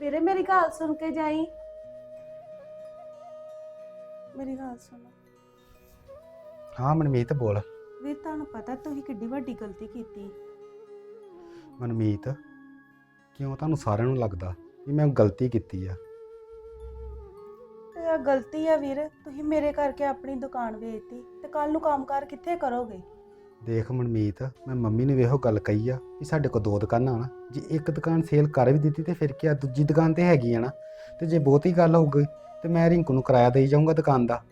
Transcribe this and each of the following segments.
ਵੀਰੇ ਮੇਰੀ ਗੱਲ ਸੁਣ ਕੇ ਜਾਈ। ਮੇਰੀ ਗੱਲ ਸੁਣ। ਹਾਂ ਮਨਮੀਤ ਬੋਲ। ਵੀਰ ਤੁਹਾਨੂੰ ਪਤਾ ਤੁਸੀਂ ਕਿੱਡੀ ਵੱਡੀ ਗਲਤੀ ਕੀਤੀ। ਮਨਮੀਤ ਕਿਉਂ ਤੁਹਾਨੂੰ ਸਾਰਿਆਂ ਨੂੰ ਲੱਗਦਾ ਵੀ ਮੈਂ ਗਲਤੀ ਕੀਤੀ ਆ? ਤੇ ਆ ਗਲਤੀ ਆ ਵੀਰ ਤੁਸੀਂ ਮੇਰੇ ਕਰਕੇ ਆਪਣੀ ਦੁਕਾਨ ਵੇਚਤੀ ਤੇ ਕੱਲ ਨੂੰ ਕੰਮਕਾਰ ਕਿੱਥੇ ਕਰੋਗੇ? ਦੇਖ ਮਨਮੀਤ ਮੈਂ ਮੰਮੀ ਨੇ ਵੇਹੋ ਗੱਲ ਕਹੀ ਆ ਵੀ ਸਾਡੇ ਕੋਲ ਦੋ ਦੁਕਾਨਾਂ ਨਾ। ਜੇ ਇੱਕ ਦੁਕਾਨ ਸੇਲ ਕਰ ਵੀ ਦਿੱਤੀ ਤੇ ਫਿਰ ਕੀ ਆ ਦੂਜੀ ਦੁਕਾਨ ਤੇ ਹੈਗੀ ਆ ਨਾ। ਤੇ ਜੇ ਬਹੁਤੀ ਗੱਲ ਹੋ ਗਈ ਤੇ ਮੈਂ ਰਿੰਕੂ ਨੂੰ ਕਿਰਾਇਆ ਦੇਈ ਜਾਊਂਗਾ ਦੁਕਾਨ ਦਾ।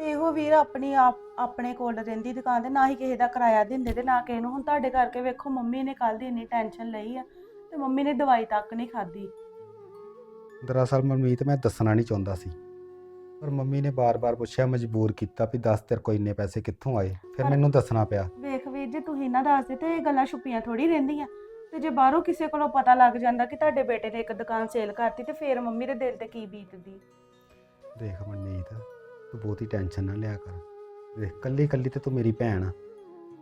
ਇਹੋ ਵੀਰ ਆਪਣੀ ਆਪ ਆਪਣੇ ਕੋਲ ਰਹਿੰਦੀ ਦੁਕਾਨ ਤੇ ਨਾ ਹੀ ਕਿਸੇ ਦਾ ਕਿਰਾਇਆ ਦਿੰਦੇ ਤੇ ਨਾ ਕਿਸੇ ਨੂੰ। ਹੁਣ ਤੁਹਾਡੇ ਕਰਕੇ ਵੇਖੋ ਮੰਮੀ ਨੇ ਕੱਲ ਦੀ ਇੰਨੀ ਟੈਨਸ਼ਨ ਲਈ ਆ ਤੇ ਮੰਮੀ ਨੇ ਦਵਾਈ ਤੱਕ ਨਹੀਂ ਖਾਧੀ। ਦਰਅਸਲ ਮਨਮੀਤ ਮੈਂ ਦੱਸਣਾ ਨਹੀਂ ਚਾਹੁੰਦਾ ਸੀ। ਪਰ ਮੰਮੀ ਨੇ ਬਾਰ-ਬਾਰ ਪੁੱਛਿਆ ਮਜਬੂਰ ਕੀਤਾ ਵੀ ਦੱਸ ਤੇਰੇ ਕੋਲ ਇੰਨੇ ਪੈਸੇ ਕਿੱਥੋਂ ਆਏ? ਫਿਰ ਪਰ- ਮੈਨੂੰ ਦੱਸਣਾ ਪਿਆ। ਵੇਖ ਵੀਰ ਜੇ ਤੁਸੀਂ ਨਾ ਦੱਸਦੇ ਤੇ ਇਹ ਗੱਲਾਂ ਛੁਪੀਆਂ ਥੋੜੀ ਰਹਿੰਦੀਆਂ। ਤੇ ਜੇ ਬਾਹਰੋਂ ਕਿਸੇ ਕੋਲੋਂ ਪਤਾ ਲੱਗ ਜਾਂਦਾ ਕਿ ਤੁਹਾਡੇ ਬੇਟੇ ਨੇ ਇੱਕ ਦੁਕਾਨ ਸੇਲ ਕਰਤੀ ਤੇ ਫੇਰ ਮੰਮੀ ਦੇ ਦਿਲ ਤੇ ਕੀ ਬੀਤਦੀ? ਦੇਖ ਮਨਮੀਤ ਤੂੰ ਬਹੁਤੀ ਟੈਨਸ਼ਨ ਨਾ ਲਿਆ ਕਰ। ਦੇਖ ਕੱਲੀ ਕੱਲੀ ਤੇ ਤੂੰ ਮੇਰੀ ਭੈਣ ਆ।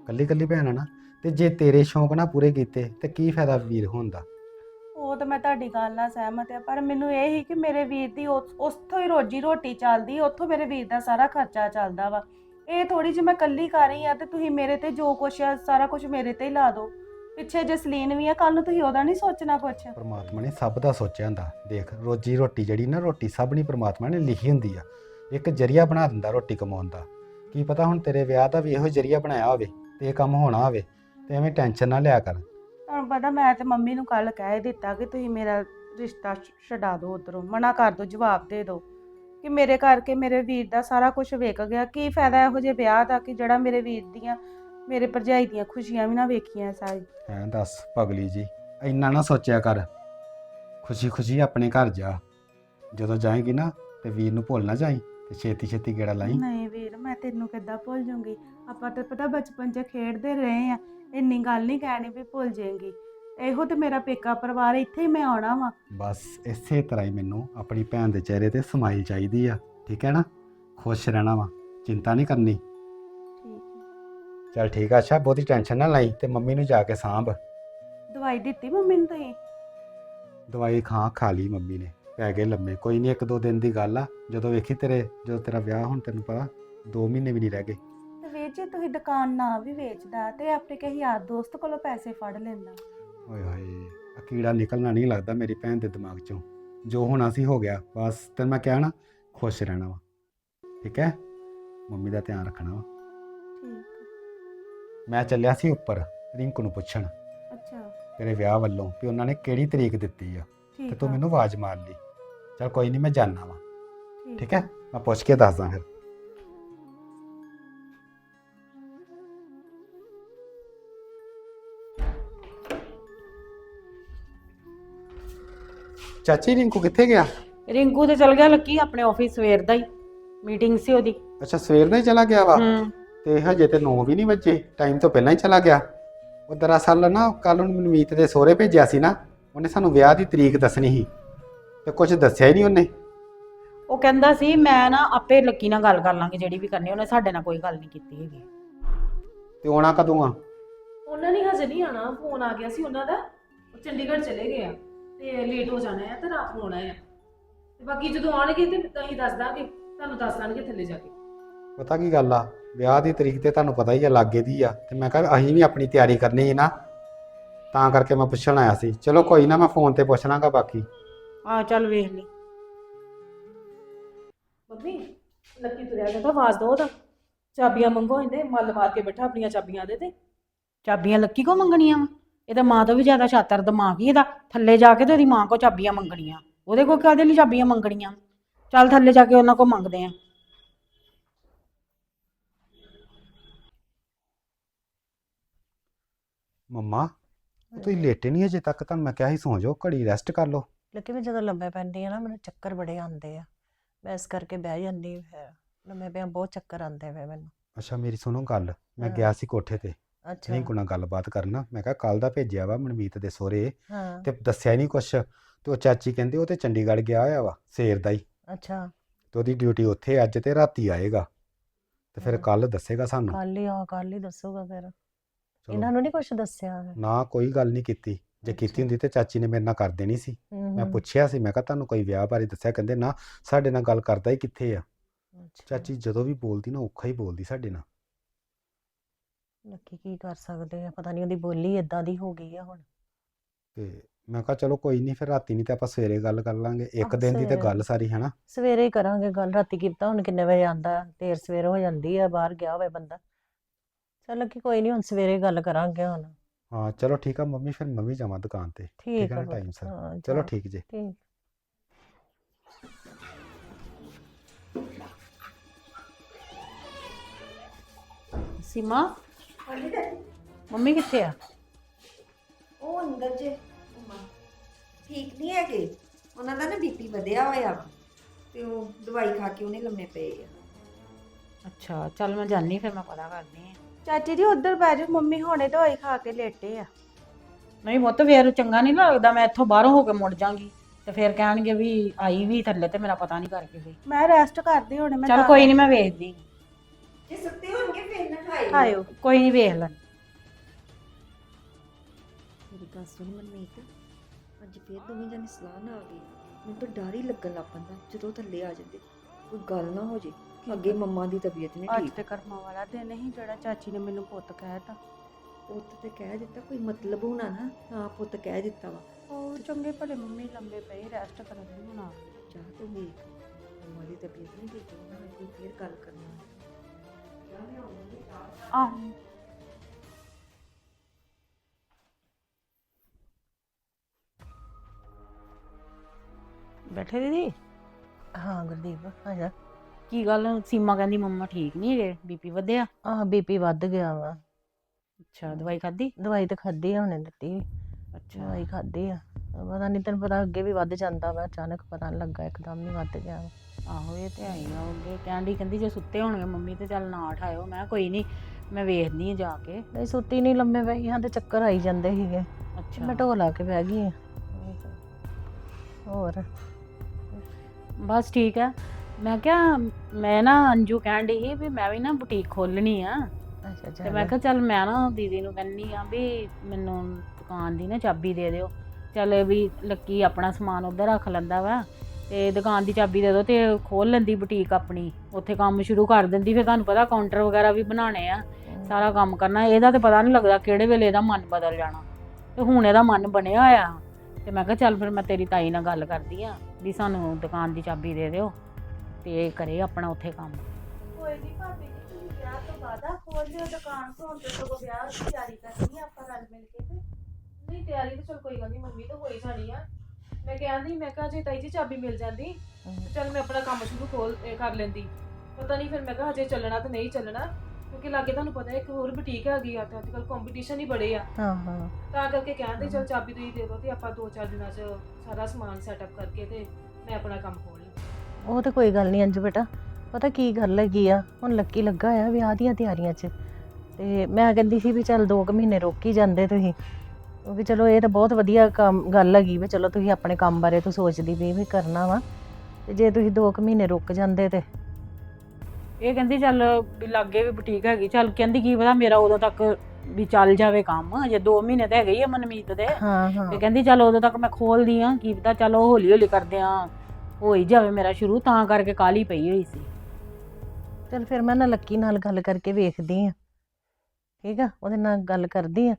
ਕੱਲੀ ਕੱਲੀ ਭੈਣ ਆ ਨਾ ਤੇ ਜੇ ਤੇਰੇ ਸ਼ੌਂਕ ਨਾ ਪੂਰੇ ਕੀਤੇ ਤੇ ਕੀ ਫਾਇਦਾ ਵੀਰ ਹੋਣ ਦਾ? ਤਾਂ ਮੈਂ ਤੁਹਾਡੀ ਗੱਲ ਨਾਲ ਸਹਿਮਤ ਆ ਪਰ ਮੈਨੂੰ ਇਹ ਹੀ ਕਿ ਮੇਰੇ ਵੀਰ ਦੀ ਉਸ ਉੱਥੋਂ ਹੀ ਰੋਜੀ ਰੋਟੀ ਚੱਲਦੀ, ਉੱਥੋਂ ਮੇਰੇ ਵੀਰ ਦਾ ਸਾਰਾ ਖਰਚਾ ਚੱਲਦਾ ਵਾ। ਇਹ ਥੋੜੀ ਜਿਹੀ ਮੈਂ ਕੱਲੀ ਕਰ ਰਹੀ ਆ ਤੇ ਤੁਸੀਂ ਮੇਰੇ ਤੇ ਜੋ ਕੁਛ ਆ, ਸਾਰਾ ਕੁਝ ਮੇਰੇ ਤੇ ਹੀ ਲਾ ਦਿਓ। ਪਿੱਛੇ ਜਸਲੀਨ ਵੀ ਆ ਕੱਲ ਨੂੰ ਤੁਸੀਂ ਉਹਦਾ ਨਹੀਂ ਸੋਚਣਾ ਕੁਛ। ਪਰਮਾਤਮਾ ਨੇ ਸਭ ਦਾ ਸੋਚਿਆ ਹੁੰਦਾ। ਦੇਖ, ਰੋਜੀ ਰੋਟੀ ਜਿਹੜੀ ਨਾ, ਰੋਟੀ ਸਭ ਨਹੀਂ ਪਰਮਾਤਮਾ ਨੇ ਲਿਖੀ ਹੁੰਦੀ ਆ। ਇੱਕ ਜਰੀਆ ਬਣਾ ਦਿੰਦਾ ਰੋਟੀ ਕਮਾਉਣ ਦਾ। ਕੀ ਪਤਾ ਹੁਣ ਤੇਰੇ ਵਿਆਹ ਦਾ ਵੀ ਇਹੋ ਜਰੀਆ ਬਣਾਇਆ ਹੋਵੇ ਤੇ ਇਹ ਕੰਮ ਹੋਣਾ ਹੋਵੇ ਤੇ ਐਵੇਂ ਟੈਨਸ਼ਨ ਨਾ ਲਿਆ ਕਰ। ਤੁਹਾਨੂੰ ਪਤਾ ਮੈਂ ਤੇ ਮੰਮੀ ਨੂੰ ਕੱਲ ਕਹਿ ਦਿੱਤਾ ਕਿ ਤੁਸੀਂ ਮੇਰਾ ਰਿਸ਼ਤਾ ਛ- ਛਡਾ ਦਿਓ ਉਧਰੋਂ ਮਨਾ ਕਰ ਦਿਓ ਜਵਾਬ ਦੇ ਦਿਓ ਕਿ ਮੇਰੇ ਕਰਕੇ ਮੇਰੇ ਵੀਰ ਦਾ ਸਾਰਾ ਕੁਝ ਵਿਕ ਗਿਆ। ਕੀ ਫਾਇਦਾ ਇਹੋ ਜਿਹੇ ਵਿਆਹ ਦਾ ਕਿ ਜਿਹੜਾ ਮੇਰੇ ਵੀਰ ਦੀਆਂ ਮੇਰੇ ਭਰਜਾਈ ਦੀਆਂ ਖੁਸ਼ੀਆਂ ਵੀ ਨਾ ਵੇਖੀਆਂ ਸਾਰੀ? ਹੈਂ ਦੱਸ ਪਗਲੀ ਜੀ ਇੰਨਾ ਨਾ ਸੋਚਿਆ ਕਰ। ਖੁਸ਼ੀ ਖੁਸ਼ੀ ਆਪਣੇ ਘਰ ਜਾ। ਜਦੋਂ ਜਾਏਗੀ ਨਾ ਤੇ ਵੀਰ ਨੂੰ ਭੁੱਲ ਨਾ ਜਾਈ ਤੇ ਛੇਤੀ ਛੇਤੀ ਗੇੜਾ ਲਾਈ। ਨਹੀਂ ਵੀਰ ਮੈਂ ਤੈਨੂੰ ਕਿੱਦਾਂ ਭੁੱਲ ਜੂੰਗੀ ਆਪਾਂ ਤਾਂ ਪਤਾ ਬਚਪਨ 'ਚ ਖੇਡਦੇ ਰਹੇ ਆ। ਇੰਨੀ ਗੱਲ ਨਹੀਂ ਕਹਿਣੀ ਵੀ ਭੁੱਲ ਜਾਏਗੀ। ਇਹੋ ਤੇ ਮੇਰਾ ਪੇਕਾ ਪਰਿਵਾਰ ਇੱਥੇ ਹੀ ਮੈਂ ਆਉਣਾ ਵਾ। ਬਸ ਇਸੇ ਤਰ੍ਹਾਂ ਹੀ ਮੈਨੂੰ ਆਪਣੀ ਭੈਣ ਦੇ ਚਿਹਰੇ ਤੇ ਸਮਾਈਲ ਚਾਹੀਦੀ ਆ ਠੀਕ ਹੈ ਨਾ? ਖੁਸ਼ ਰਹਿਣਾ ਵਾ ਚਿੰਤਾ ਨਹੀਂ ਕਰਨੀ। ਚਲ ਠੀਕ ਆ ਅੱਛਾ ਬਹੁਤੀ ਟੈਨਸ਼ਨ ਨਾ ਲਈ ਤੇ ਮੰਮੀ ਨੂੰ ਜਾ ਕੇ ਸਾਂਭ। ਦਵਾਈ ਦਿੱਤੀ ਮੰਮੀ ਨੂੰ ਤੁਸੀਂ? ਦਵਾਈ ਖਾਂ ਖਾ ਲਈ ਮੰਮੀ ਨੇ ਪੈ ਗਏ ਲੰਮੇ। ਕੋਈ ਨਹੀਂ ਇੱਕ ਦੋ ਦਿਨ ਦੀ ਗੱਲ ਆ। ਜਦੋਂ ਵੇਖੀ ਤੇਰੇ ਜਦੋਂ ਤੇਰਾ ਵਿਆਹ ਹੁਣ ਤੈਨੂੰ ਪਤਾ 2 ਮਹੀਨੇ ਵੀ ਨਹੀਂ ਰਹਿ ਗਏ। ਤੇ ਵੀਰ ਜੇ ਤੁਸੀਂ ਦੁਕਾਨ ਨਾ ਵੀ ਵੇਚਦਾ ਤੇ ਆਪਣੇ ਕਿਸੇ ਯਾਰ ਦੋਸਤ ਕੋਲੋਂ ਪੈਸੇ ਫੜ ਲੈਂਦਾ। ਓਏ ਹੋਏ ਆ ਕੀੜਾ ਨਿਕਲਣਾ ਨਹੀਂ ਲੱਗਦਾ ਮੇਰੀ ਭੈਣ ਦੇ ਦਿਮਾਗ ਚੋਂ। ਜੋ ਹੋਣਾ ਸੀ ਹੋ ਗਿਆ ਬਸ ਤੈਨੂੰ ਮੈਂ ਕਿਹਾ ਨਾ ਖੁਸ਼ ਰਹਿਣਾ ਵਾ। ਠੀਕ ਹੈ? ਮੰਮੀ ਦਾ ਧਿਆਨ ਰੱਖਣਾ ਵਾ। ਠੀਕ ਮੈਂ ਚੱਲਿਆ ਸੀ ਉੱਪਰ ਰਿੰਕੂ ਨੂੰ ਪੁੱਛਣ। ਅੱਛਾ। ਤੇਰੇ ਵਿਆਹ ਵੱਲੋਂ ਵੀ ਉਹਨਾਂ ਨੇ ਕਿਹੜੀ ਤਰੀਕ ਦਿੱਤੀ ਆ? ਤੇ ਤੂੰ ਮੈਨੂੰ ਆਵਾਜ਼ ਮਾਰ ਲਈ। ਚਲ ਕੋਈ ਨਹੀਂ ਮੈਂ ਜਾਣਾ ਵਾ। ਠੀਕ ਹੈ? ਮੈਂ ਪੁੱਛ ਕੇ ਦੱਸਦਾ ਫਿਰ। ਚਾਚੀ ਰਿੰਕੂ ਕਿੱਥੇ ਗਿਆ? ਰਿੰਕੂ ਤੇ ਚਲ ਗਿਆ ਲੱਕੀ ਆਪਣੇ ਆਫਿਸ ਸਵੇਰ ਦਾ ਹੀ ਮੀਟਿੰਗ ਸੀ ਉਹਦੀ। ਅੱਛਾ ਸਵੇਰ ਦਾ ਹੀ ਚਲਾ ਗਿਆ ਵਾ? ਹੂੰ। ਤੇ ਹਜੇ ਤੇ 9 ਵੀ ਨਹੀਂ ਵੱਜੇ ਟਾਈਮ ਤੋਂ ਪਹਿਲਾਂ ਹੀ ਚਲਾ ਗਿਆ। ਉਹ ਦਰਅਸਲ ਨਾ ਕੱਲ ਨੂੰ ਮਨਮੀਤ ਦੇ ਸਹੁਰੇ ਭੇਜਿਆ ਸੀ ਨਾ ਉਹਨੇ ਸਾਨੂੰ ਵਿਆਹ ਦੀ ਤਰੀਕ ਦੱਸਣੀ ਸੀ ਤੇ ਕੁਝ ਦੱਸਿਆ ਹੀ ਨਹੀਂ ਉਹਨੇ। ਉਹ ਕਹਿੰਦਾ ਸੀ ਮੈਂ ਨਾ ਆਪੇ ਲੱਕੀ ਨਾਲ ਗੱਲ ਕਰ ਲਾਂਗੇ ਜਿਹੜੀ ਵੀ ਕਰਨੀ ਉਹਨੇ ਸਾਡੇ ਨਾਲ ਕੋਈ ਗੱਲ ਨਹੀਂ ਕੀਤੀ ਹੈਗੀ। ਤੇ ਆਉਣਾ ਕਦੋਂ ਆ? ਉਹਨਾਂ ਨੇ ਹਜੇ ਨਹੀਂ ਆਣਾ ਫੋਨ ਆ ਗਿਆ ਸੀ ਉਹਨਾਂ ਦਾ ਉਹ ਚੰਡੀਗੜ੍ਹ ਚਲੇ ਗਏ ਆ। ਤੇ ਲੇਟ ਹੋ ਜਾਣਾ ਹੈ ਤੇ ਰਾਤ ਨੂੰ ਆਉਣਾ ਹੈ ਤੇ ਬਾਕੀ ਜਦੋਂ ਆਣਗੇ ਤੇ ਅਸੀਂ ਦੱਸ ਦਾਂਗੇ ਤੁਹਾਨੂੰ ਦੱਸ ਦਾਂਗੇ ਥੱਲੇ ਜਾ ਕੇ। ਪਤਾ ਕੀ ਗੱਲ ਆ ਵਿਆਹ ਦੀ ਤਰੀਕ ਤੇ ਤੁਹਾਨੂੰ ਪਤਾ ਹੀ ਆ ਲਾਗੇ ਦੀ ਆ ਤੇ ਮੈਂ ਕਿਹਾ ਅਸੀਂ ਵੀ ਆਪਣੀ ਤਿਆਰੀ ਕਰਨੀ ਹੈ ਨਾ ਤਾਂ ਕਰਕੇ ਮੈਂ ਪੁੱਛਣ ਆਇਆ ਸੀ। ਚਲੋ ਕੋਈ ਨਾ ਮੈਂ ਫੋਨ ਤੇ ਪੁੱਛਣਾਗਾ ਬਾਕੀ। ਆ ਚੱਲ ਵੇਖ ਲਈ। ਮੰਮੀ ਲੱਕੀ ਤੁਰਿਆ ਜਾਂਦਾ ਆਵਾਜ਼ ਦੋ ਉਹਦਾ। ਚਾਬੀਆਂ ਮੰਗੋ ਇਹਨੇ ਮੱਲ ਮਾਰ ਕੇ ਬੈਠਾ ਆਪਣੀਆਂ ਚਾਬੀਆਂ ਦੇ ਤੇ। ਚਾਬੀਆਂ ਲੱਕੀ ਕੋ ਮੰਗਣੀਆਂ ਵਾ? ਇਹਦਾ ਮਾਂ ਤੋਂ ਵੀ ਜ਼ਿਆਦਾ ਛਾਤਰ ਦਿਮਾਗ ਹੀ ਇਹਦਾ। ਥੱਲੇ ਜਾ ਕੇ ਤੇ ਉਹਦੀ ਮਾਂ ਕੋ ਚਾਬੀਆਂ ਮੰਗਣੀਆਂ। ਉਹਦੇ ਕੋ ਕਾਹਦੇ ਲਈ ਚਾਬੀਆਂ ਮੰਗਣੀਆਂ? ਚੱਲ ਥੱਲੇ ਜਾ ਕੇ ਉਹਨਾਂ ਕੋ ਮੰਗਦੇ ਆ। ਮੰਮਾ ਤੁਸੀਂ ਲੇਟੇ ਨਹੀਂ ਅਜੇ ਤੱਕ ਤੁਹਾਨੂੰ ਮੈਂ ਕਿਹਾ ਸੀ ਸੌਂ ਜਾਓ ਘੜੀ ਰੈਸਟ ਕਰ ਲਓ। ਲੇਕਿਨ ਮੈਂ ਜਦੋਂ ਲੰਮੇ ਪੈਂਦੀ ਆ ਨਾ ਮੈਨੂੰ ਚੱਕਰ ਬੜੇ ਆਉਂਦੇ ਆ। ਮੈਂ ਇਸ ਕਰਕੇ ਬਹਿ ਜਾਂਦੀ ਫਿਰ ਲੰਮੇ ਪਿਆ ਬਹੁਤ ਚੱਕਰ ਆਉਂਦੇ ਵੇ ਮੈਨੂੰ। ਅੱਛਾ ਮੇਰੀ ਸੁਣੋ ਗੱਲ। ਮੈਂ ਹਾਂ। ਗਿਆ ਸੀ ਕੋਠੇ ਤੇ। ਅੱਛਾ। ਰਿੰਕੂ ਨਾਲ ਗੱਲਬਾਤ ਕਰਨਾ। ਮੈਂ ਕਿਹਾ ਕੱਲ ਦਾ ਭੇਜਿਆ ਵਾ ਮਨਮੀਤ ਦੇ ਸਹੁਰੇ। ਹਾਂ। ਤੇ ਦੱਸਿਆ ਨਹੀਂ ਕੁਛ। ਤੇ ਉਹ ਚਾਚੀ ਕਹਿੰਦੇ ਉਹ ਤੇ ਚੰਡੀਗੜ੍ਹ ਗਿਆ ਹੋਇਆ ਵਾ ਸਵੇਰ ਦਾ ਹੀ। ਅੱਛਾ। ਤੇ ਉਹਦੀ ਡਿਊਟੀ ਉੱਥੇ ਅੱਜ ਤੇ ਰਾਤੀ ਆਏਗਾ। ਤੇ ਫਿਰ ਹਾਂ। ਕੱਲ ਦੱਸੇਗਾ ਸਾਨੂੰ। ਕੱਲ ਹੀ ਆ ਕੱਲ ਹੀ ਦੱਸੂਗਾ ਫਿਰ। ਚਲੋ। ਇਹਨਾਂ ਨੂੰ ਨਹੀਂ ਕੁਝ ਦੱਸਿਆ? ਨਾ ਕੋਈ ਗੱਲ ਨਹੀਂ ਕੀਤੀ। ਜੇ ਕੀਤੀ ਹੁੰਦੀ ਤੇ ਚਾਚੀ ਨੇ ਮੇਰੇ ਨਾਲ ਕਰ ਦੇਣੀ ਸੀ। ਹੂੰ, ਮੈਂ ਹੂੰ। ਪੁੱਛਿਆ ਸੀ ਮੈਂ ਕਿਹਾ ਤੁਹਾਨੂੰ ਕੋਈ ਵਿਆਹ ਬਾਰੇ ਦੱਸਿਆ? ਕਹਿੰਦੇ ਨਾ ਸਾਡੇ ਨਾਲ ਗੱਲ ਕਰਦਾ ਹੀ ਕਿੱਥੇ ਆ? ਅੱਛਾ। ਚਾਚੀ ਜਦੋਂ ਵੀ ਬੋਲਦੀ ਨਾ ਔਖਾ ਹੀ ਬੋਲਦੀ ਸਾਡੇ ਨਾਲ। ਲੱਕੀ ਕੀ ਕਰ ਸਕਦੇ ਆ? ਪਤਾ ਨਹੀਂ ਉਹਦੀ ਬੋਲੀ ਇਦਾਂ ਦੀ ਹੋ ਗਈ ਆ ਹੁਣ। ਤੇ ਮੈਂ ਕਿਹਾ ਚਲੋ ਕੋਈ ਨਹੀਂ ਫਿਰ ਰਾਤੀ ਨਹੀਂ ਤੇ ਆਪਾਂ ਸਵੇਰੇ ਗੱਲ ਕਰ ਲਾਂਗੇ। ਇੱਕ ਦਿਨ ਦੀ ਤੇ ਸਵੇਰੇ। ਗੱਲ ਸਾਰੀ ਹੈ ਨਾ ਸਵੇਰੇ ਹੀ ਕਰਾਂਗੇ ਗੱਲ। ਰਾਤੀ ਕੀ ਪਤਾ ਹੁਣ ਕਿੰਨੇ ਵਜੇ ਆਂਦਾ? ਦੇਰ ਸਵੇਰ ਹੋ ਜਾਂਦੀ ਆ ਬਾਹਰ ਗਿਆ ਹੋਵੇ ਬੰਦਾ। ਚੱਲ ਲੱਕੀ ਕੋਈ ਨਹੀਂ ਹੁਣ ਸਵੇਰੇ ਗੱਲ ਕਰਾਂਗੇ ਹੁਣ। ਹਾਂ ਚਲੋ ਠੀਕ ਆ ਮੰਮੀ ਫਿਰ ਮੰਮੀ ਜਾਵਾਂ ਦੁਕਾਨ ਤੇ। ਠੀਕ ਹੈ ਆ ਨਾ time ਸਿਰ? ਹਾਂ, ਚਲੋ। ਠੀਕ ਜੀ। ਠੀਕ। ਸੀਮਾ? ਮੰਮੀ ਕਿੱਥੇ ਆ? ਉਹ ਅੰਦਰ ਜੇ ਉਮਾ। ਠੀਕ ਨਹੀਂ ਹੈਗੇ। ਉਹਨਾਂ ਦਾ ਨਾ ਬੀਪੀ ਵਧਿਆ ਹੋਇਆ ਵਾ ਤੇ ਉਹ ਦਵਾਈ ਖਾ ਕੇ ਉਹਨੇ ਲੰਮੇ ਪਏ ਆ। ਅੱਛਾ ਚੱਲ ਮੈਂ ਜਾਨੀ ਫਿਰ ਮੈਂ ਪਤਾ ਕਰਦੀ ਆ ਚਾਚੀ ਜੀ ਉੱਧਰ ਬਹਿ ਜਾਓ। ਮੰਮੀ ਹੁਣੇ ਦਵਾਈ ਖਾ ਕੇ ਲੇਟੇ ਆ। ਨਹੀਂ ਮੁੱਤ ਫੇਰ ਚੰਗਾ ਨਹੀਂ ਲੱਗਦਾ। ਮੈਂ ਇੱਥੋਂ ਬਾਹਰੋਂ ਹੋ ਕੇ ਮੁੜ ਜਾਾਂਗੀ। ਤੇ ਫੇਰ ਕਹਿਣਗੇ ਵੀ ਆਈ ਵੀ ਥੱਲੇ ਤੇ ਮੇਰਾ ਪਤਾ ਨਹੀਂ ਕਰਕੇ ਗਈ। ਮੈਂ ਰੈਸਟ ਕਰਦੀ ਹੁਣੇ ਮੈਂ ਚੱਲ ਤਾਂ- ਕੋਈ ਨਹੀਂ ਮੈਂ ਵੇਖਦੀ। ਜੇ ਸੁੱਤੇ ਹੋਣਗੇ ਆਇਓ ਕੋਈ ਨਹੀਂ ਵੇਖ ਲੈ ਮੇਰੀ ਗੱਲ ਸੁਣ ਮਨਮੀਤ ਅੱਜ ਫੇਰ ਦੋਵੇਂ ਜਣੇ ਸਲਾਹ ਨਾ ਆ ਗਈ ਮੈਨੂੰ ਤਾਂ ਡਰ ਹੀ ਲੱਗਣ ਲੱਗ ਪੈਂਦਾ ਜਦੋਂ ਥੱਲੇ ਆ ਜਾਂਦੇ। ਕੋਈ ਗੱਲ ਨਾ ਹੋ ਜੇ ਅੱਗੇ ਮੰਮਾ ਦੀ ਤਬੀਅਤ ਨਹੀਂ ਅੱਜ ਠੀਕ। ਤੇ ਕਰਮਾਂ ਵਾਲਾ ਦਿਨ ਹੀ ਜਿਹੜਾ ਚਾਚੀ ਨੇ ਮੈਨੂੰ ਪੁੱਤ ਕਹਿਤਾ ਪੁੱਤ ਤੇ ਕਹਿ ਦਿੱਤਾ ਕੋਈ ਮਤਲਬ ਹੋਣਾ ਨਾ ਹਾਂ ਪੁੱਤ ਕਹਿ ਦਿੱਤਾ ਵਾ। ਉਹ ਚੰਗੇ ਭਲੇ ਮੰਮੀ ਲੰਬੇ ਪਏ ਰੈਸਟ ਕਰਨ ਦੀ ਹੁਣ ਆ ਗਏ। ਚਾਹ ਤੂੰ ਵੇਖ ਮੰਮਾ ਦੀ ਤਬੀਅਤ ਨਹੀਂ ਠੀਕ ਉਹਨਾਂ ਨਾਲ ਕੋਈ ਫੇਰ ਗੱਲ ਕਰਨਾ। ਆਹ ਬੈਠੇ ਦੀਦੀ? ਹਾਂ ਗੁਰਦੀਪ ਆ ਜਾ। ਕੀ ਗੱਲ? ਸੀਮਾ ਕਹਿੰਦੀ ਮੰਮਾ ਠੀਕ ਨਹੀਂ ਹੈਗੇ ਬੀਪੀ ਵਧਿਆ। ਆਹ ਬੀਪੀ ਵੱਧ ਗਿਆ ਵਾ। ਅੱਛਾ ਦਵਾਈ ਖਾਧੀ? ਦਵਾਈ ਤਾਂ ਖਾਧੀ ਆ ਹੁਣੇ ਦਿੱਤੀ। ਅੱਛਾ। ਦਵਾਈ ਖਾਧੀ ਆ। ਪਤਾ ਨਹੀਂ ਤੈਨੂੰ ਪਤਾ ਅੱਗੇ ਵੀ ਵੱਧ ਜਾਂਦਾ ਵਾ ਅਚਾਨਕ ਪਤਾ ਨਹੀਂ ਲੱਗਾ ਇੱਕਦਮ ਹੀ ਵੱਧ ਗਿਆ ਵਾ। ਆਹੋ ਇਹ ਤੇ ਆਈ ਆ ਉਹਦੇ ਕਹਿੰਦੀ ਕਹਿੰਦੀ ਜੇ ਸੁੱਤੇ ਹੋਣਗੇ ਮੰਮੀ ਤੇ ਚੱਲ ਨਾ ਉਠਾਇਓ ਮੈਂ ਕਿਹਾ ਕੋਈ ਨਹੀਂ ਮੈਂ ਵੇਖਦੀ ਆ ਜਾ ਕੇ। ਨਹੀਂ ਸੁੱਤੀ ਨਹੀਂ ਲੰਮੇ ਪਈ ਹਾਂ ਤੇ ਚੱਕਰ ਆਈ ਜਾਂਦੇ ਸੀਗੇ। ਅੱਛਾ। ਮੈਂ ਢੋ ਲਾ ਕੇ ਬਹਿ ਗਈ ਆ। ਹੋਰ? ਬਸ ਠੀਕ ਹੈ ਮੈਂ ਕਿਹਾ ਮੈਂ ਨਾ ਅੰਜੂ ਕਹਿਣ ਡਈ ਸੀ ਵੀ ਮੈਂ ਵੀ ਨਾ ਬੁਟੀਕ ਖੋਲਣੀ ਆ। ਅੱਛਾ ਤੇ ਮੈਂ ਕਿਹਾ ਚੱਲ ਮੈਂ ਨਾ ਦੀਦੀ ਨੂੰ ਕਹਿੰਨੀ ਆ ਵੀ ਮੈਨੂੰ ਦੁਕਾਨ ਦੀ ਨਾ ਚਾਬੀ ਦੇ ਦਿਓ। ਚੱਲ ਵੀ ਲੱਕੀ ਆਪਣਾ ਸਮਾਨ ਉੱਧਰ ਰੱਖ ਲੈਂਦਾ ਵਾ। ਤੇ ਦੁਕਾਨ ਦੀ ਚਾਬੀ ਦੇ ਦਿਓ ਤੇ ਖੋਲ ਲੈਂਦੀ ਬੁਟੀਕ ਆਪਣੀ। ਉੱਥੇ ਕੰਮ ਸ਼ੁਰੂ ਕਰ ਦਿੰਦੀ, ਫਿਰ ਤੁਹਾਨੂੰ ਪਤਾ ਕਾਊਂਟਰ ਵਗੈਰਾ ਵੀ ਬਣਾਉਣੇ ਆ, ਸਾਰਾ ਕੰਮ ਕਰਨਾ। ਇਹਦਾ ਤੇ ਪਤਾ ਨਹੀਂ ਲੱਗਦਾ ਕਿਹੜੇ ਵੇਲੇ ਇਹਦਾ ਮਨ ਬਦਲ ਜਾਣਾ। ਤੇ ਹੁਣ ਇਹਦਾ ਮਨ ਬਣਿਆ ਹੋਇਆ। ਤੇ ਮੈਂ ਕਿਹਾ ਚੱਲ ਫਿਰ ਮੈਂ ਤੇਰੀ ਤਾਈ ਨਾਲ ਗੱਲ ਕਰਦੀ ਆ, ਵੀ ਸਾਨੂੰ ਦੁਕਾਨ ਦੀ ਚਾਬੀ ਦੇ ਦਿਓ ਤੇ ਕਰੇ ਆਪਣਾ ਉੱਥੇ ਕੰਮ। ਕੋਈ ਨਹੀਂ ਭਾਬੀ ਜੀ, ਤੁਸੀਂ ਵਿਆਹ ਤੋਂ ਬਾਅਦ ਆ ਖੋਲ ਲਿਓ ਦੁਕਾਨ ਤੋਂ ਤੇ ਸਗੋਂ ਵਿਆਹ ਦੀ ਤਿਆਰੀ ਕਰਨੀ ਆ ਆਪਾਂ ਰਲ ਮਿਲ ਕੇ ਤੇ। ਨਹੀਂ, ਤਿਆਰੀ ਤਾਂ ਚਲ ਕੋਈ ਗੱਲ ਨਹੀਂ ਮੰਮੀ ਤਾਂ ਹੋਈ ਜਾਣੀ ਆ। ਮੈਂ ਕਹਿੰਦੀ ਮੈਂ ਕਿਹਾ ਜੇ ਤਾਈ ਜੀ ਚਾਬੀ ਮਿਲ ਜਾਂਦੀ। ਤੇ ਚੱਲ ਮੈਂ ਆਪਣਾ ਕੰਮ ਸ਼ੁਰੂ ਖੋਲ ਇਹ ਕਰ ਲੈਂਦੀ। ਪਤਾ ਨਹੀਂ ਫਿਰ ਮੈਂ ਕਿਹਾ ਹਜੇ ਚੱਲਣਾ ਤੇ ਨਹੀਂ ਚੱਲਣਾ ਕਿਉਂਕਿ ਲਾਗੇ ਤੁਹਾਨੂੰ ਪਤਾ ਹੈ ਇੱਕ ਹੋਰ ਬੁਟੀਕ ਹੈਗੀ ਆ ਤੇ ਅੱਜ ਕੱਲ ਕੰਪੀਟੀਸ਼ਨ ਹੀ ਬੜੇ ਆ। ਹਾਂ ਹਾਂ। ਤਾਂ ਕਰਕੇ ਕਹਿੰਦੇ ਚਲ ਚਾਬੀ ਤੁਸੀਂ ਦੇ ਦਿਓ ਤੇ ਆਪਾਂ ਦੋ ਚਾਰ ਦਿਨਾਂ 'ਚ ਸਾਰਾ ਸਮਾਨ ਸੈਟਅਪ ਕਰਕੇ ਤੇ ਮੈਂ ਆਪਣਾ ਕੰਮ ਖੋਲ ਲਾਂ ਉਹ ਤੇ ਕੋਈ ਗੱਲ ਨਹੀਂ ਅੰਜੂ ਬੇਟਾ ਪਤਾ ਕੀ ਗੱਲ ਹੈਗੀ ਆ? ਹੁਣ ਲੱਕੀ ਲੱਗਾ ਆ ਵਿਆਹ ਦੀਆਂ ਤਿਆਰੀਆਂ 'ਚ ਤੇ ਮੈਂ ਕਹਿੰਦੀ ਸੀ ਵੀ ਚੱਲ 2 ਕੁ ਮਹੀਨੇ ਰੁਕ ਜਾਂਦੇ ਤੁਸੀਂ। ਵੀ ਚਲੋ ਇਹ ਤਾਂ ਬਹੁਤ ਵਧੀਆ ਕੰਮ ਗੱਲ ਹੈਗੀ ਵੀ ਚਲੋ ਤੁਸੀਂ ਆਪਣੇ ਕੰਮ ਬਾਰੇ ਤੂੰ ਸੋਚਦੀ ਵੀ ਵੀ ਕਰਨਾ ਵਾ। ਤੇ ਜੇ ਤੁਸੀਂ 2 ਕੁ ਮਹੀਨੇ ਰੁਕ ਜਾਂਦੇ ਤੇ। ਇਹ ਕਹਿੰਦੀ ਚੱਲ ਵੀ ਲਾਗੇ ਵੀ ਬੁਟੀਕ ਹੈਗੀ ਚੱਲ ਕਹਿੰਦੀ ਕੀ ਪਤਾ ਮੇਰਾ ਉਦੋਂ ਤੱਕ ਵੀ ਚੱਲ ਜਾਵੇ ਕੰਮ ਅਜੇ 2 ਮਹੀਨੇ ਤਾਂ ਹੈਗੇ ਹੀ ਆ ਮਨਮੀਤ ਦੇ। ਹਾਂ ਹਾਂ। ਤੇ ਕਹਿੰਦੀ ਚੱਲ ਉਦੋਂ ਤੱਕ ਮੈਂ ਖੋਲਦੀ ਆ ਕੀ ਪਤਾ ਚੱਲ ਉਹ ਹੌਲੀ ਹੌਲੀ ਕਰਦੇ ਆ ਹੋ ਹੀ ਜਾਵੇ ਮੇਰਾ ਸ਼ੁਰੂ ਤਾਂ ਕਰਕੇ ਕਾਲੀ ਪਈ ਹੋਈ ਸੀ। ਚਲ ਫਿਰ ਮੈਂ ਨਾ ਲੱਕੀ ਨਾਲ ਗੱਲ ਕਰਕੇ ਵੇਖਦੀ ਆ। ਠੀਕ ਆ ਉਹਦੇ ਨਾਲ ਗੱਲ ਕਰਦੀ ਆ।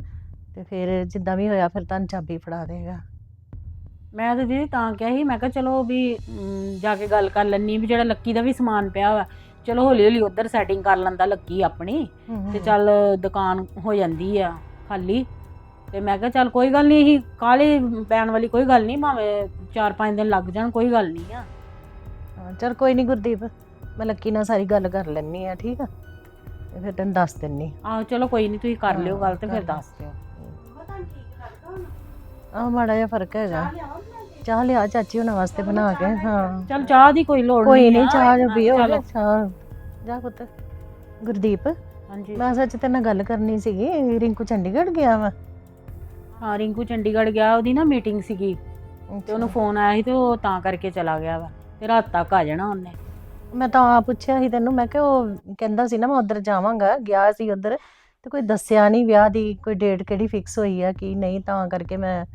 ਤੇ ਫਿਰ ਜਿੱਦਾਂ ਵੀ ਹੋਇਆ ਫਿਰ ਤੁਹਾਨੂੰ ਚਾਬੀ ਫੜਾ ਦੇਗਾ। ਮੈਂ ਤਾਂ ਦੀਦੀ ਤਾਂ ਕਿਹਾ ਸੀ ਮੈਂ ਕਿਹਾ ਚਲੋ ਵੀ ਅਮ, ਜਾ ਕੇ ਗੱਲ ਕਰ ਲੈਣੀ ਵੀ ਜਿਹੜਾ ਲੱਕੀ ਦਾ ਵੀ ਸਮਾਨ ਪਿਆ ਵਾ ਚਲੋ ਹੌਲੀ ਹੌਲੀ ਉਧਰ ਸੈਟਿੰਗ ਕਰ ਲੈਂਦਾ ਲੱਕੀ ਆਪਣੀ ਤੇ ਚੱਲ ਦੁਕਾਨ ਹੋ ਜਾਂਦੀ ਆ ਖਾਲੀ। ਤੇ ਮੈਂ ਕਿਹਾ ਚੱਲ ਕੋਈ ਗੱਲ ਨਹੀਂ ਇਹੀ ਕਾਲੇ ਪੈਣ ਵਾਲੀ ਕੋਈ ਗੱਲ ਨਹੀਂ ਭਾਵੇਂ 4-5 ਦਿਨ ਲੱਗ ਜਾਣ ਕੋਈ ਗੱਲ ਨਹੀਂ ਆ। ਹਾਂ ਚਲ ਕੋਈ ਨਹੀਂ ਗੁਰਦੀਪ ਮੈਂ ਲੱਕੀ ਨਾਲ ਸਾਰੀ ਗੱਲ ਕਰ ਲੈਣੀ ਆ ਠੀਕ ਆ? ਤੇ ਫਿਰ ਤੈਨੂੰ ਦੱਸ ਦਿੰਨੀ। ਆਹੋ ਚਲੋ ਕੋਈ ਨਹੀਂ ਤੁਸੀਂ ਕਰ ਲਿਓ ਗੱਲ ਤੇ ਫਿਰ। ਦੱਸ ਦਿਓ। ਆਹ ਮਾੜਾ ਜਿਹਾ ਫ਼ਰਕ ਹੈਗਾ। ਚਾਹ ਲਿਆ ਚਾਚੀ ਉਹਨਾਂ ਵਾਸਤੇ ਬਣਾ ਕੇ ਹਾਂ। ਚੱਲ ਚਾਹ ਦੀ ਕੋਈ ਲੋੜ ਕੋਈ ਨਹੀਂ। ਆ। ਚਾਹ ਜੋ ਪੀਓ। ਚਾਹ। ਜਾ ਪੁੱਤ। ਗੁਰਦੀਪ ਹਾਂਜੀ। ਮੈਂ ਸੱਚ ਤੇਰੇ ਨਾਲ ਗੱਲ ਕਰਨੀ ਸੀਗੀ ਰਿੰਕੂ ਚੰਡੀਗੜ੍ਹ ਗਿਆ ਵਾ। ਹਾਂ ਰਿੰਕੂ ਚੰਡੀਗੜ੍ਹ ਗਿਆ ਉਹਦੀ ਨਾ ਮੀਟਿੰਗ ਸੀਗੀ। ਤੇ ਉਹਨੂੰ ਫੋਨ ਆਇਆ ਸੀ ਤੇ ਉਹ ਤਾਂ ਕਰਕੇ ਚਲਾ ਗਿਆ ਵਾ ਤੇ ਰਾਤ ਤੱਕ ਆ ਜਾਣਾ ਉਹਨੇ। ਮੈਂ ਤਾਂ ਪੁੱਛਿਆ ਸੀ ਤੈਨੂੰ ਮੈਂ ਕਿਹਾ ਉਹ ਕਹਿੰਦਾ ਸੀ ਨਾ ਮੈਂ ਉਧਰ ਜਾਵਾਂਗਾ ਗਿਆ ਸੀ ਉਧਰ। ਤੇ ਕੋਈ ਦੱਸਿਆ ਨਹੀਂ ਵਿਆਹ ਦੀ ਕੋਈ ਡੇਟ ਕਿਹੜੀ ਫਿਕਸ ਹੋਈ ਆ ਕੀ ਨਹੀਂ ਤਾਂ ਕਰਕੇ ਮੈਂ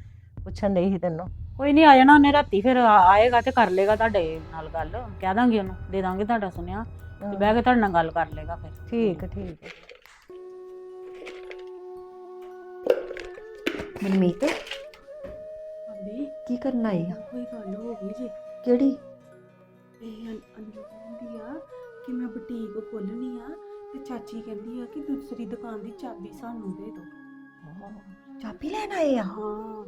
ਪੁੱਛਣ ਨਹੀਂ ਸੀ ਤੈਨੂੰ। ਕੋਈ ਨਹੀਂ ਆ ਜਾਣਾ ਉਹਨੇ ਰਾਤੀ ਫਿਰ ਆ- ਆਏਗਾ ਤੇ ਕਰ ਲੇਗਾ ਤੁਹਾਡੇ ਨਾਲ ਗੱਲ ਕਹਿ ਦਾਂਗੇ ਉਹਨੂੰ ਦੇ ਦਾਂਗੇ ਤੁਹਾਡਾ ਸੁਨੇਹਾ ਤੇ ਬਹਿ ਕੇ ਤੁਹਾਡੇ ਨਾਲ ਗੱਲ ਕਰ ਲੇਗਾ ਫਿਰ। ਠੀਕ ਹੈ, ਠੀਕ ਹੈ। ਮਨਮੀਤ ਭਾਬੀ ਕੀ ਕਰਨ ਆਈ ਆ? ਕੋਈ ਗੱਲ ਹੋ ਗਈ ਜੀ। ਕਿਹੜੀ? ਇਹ ਅੰ- ਅੰਜੂ ਕਹਿੰਦੀ ਆ ਕਿ ਮੈਂ ਬੁਟੀਕ ਖੋਲਣੀ ਆ ਤੇ ਚਾਚੀ ਕਹਿੰਦੀ ਆ ਕਿ ਦੂਸਰੀ ਦੁਕਾਨ ਦੀ ਚਾਬੀ ਸਾਨੂੰ ਦੇ ਦਿਓ। ਚਾਬੀ ਲੈਣ ਆਏ ਆ? ਹਾਂ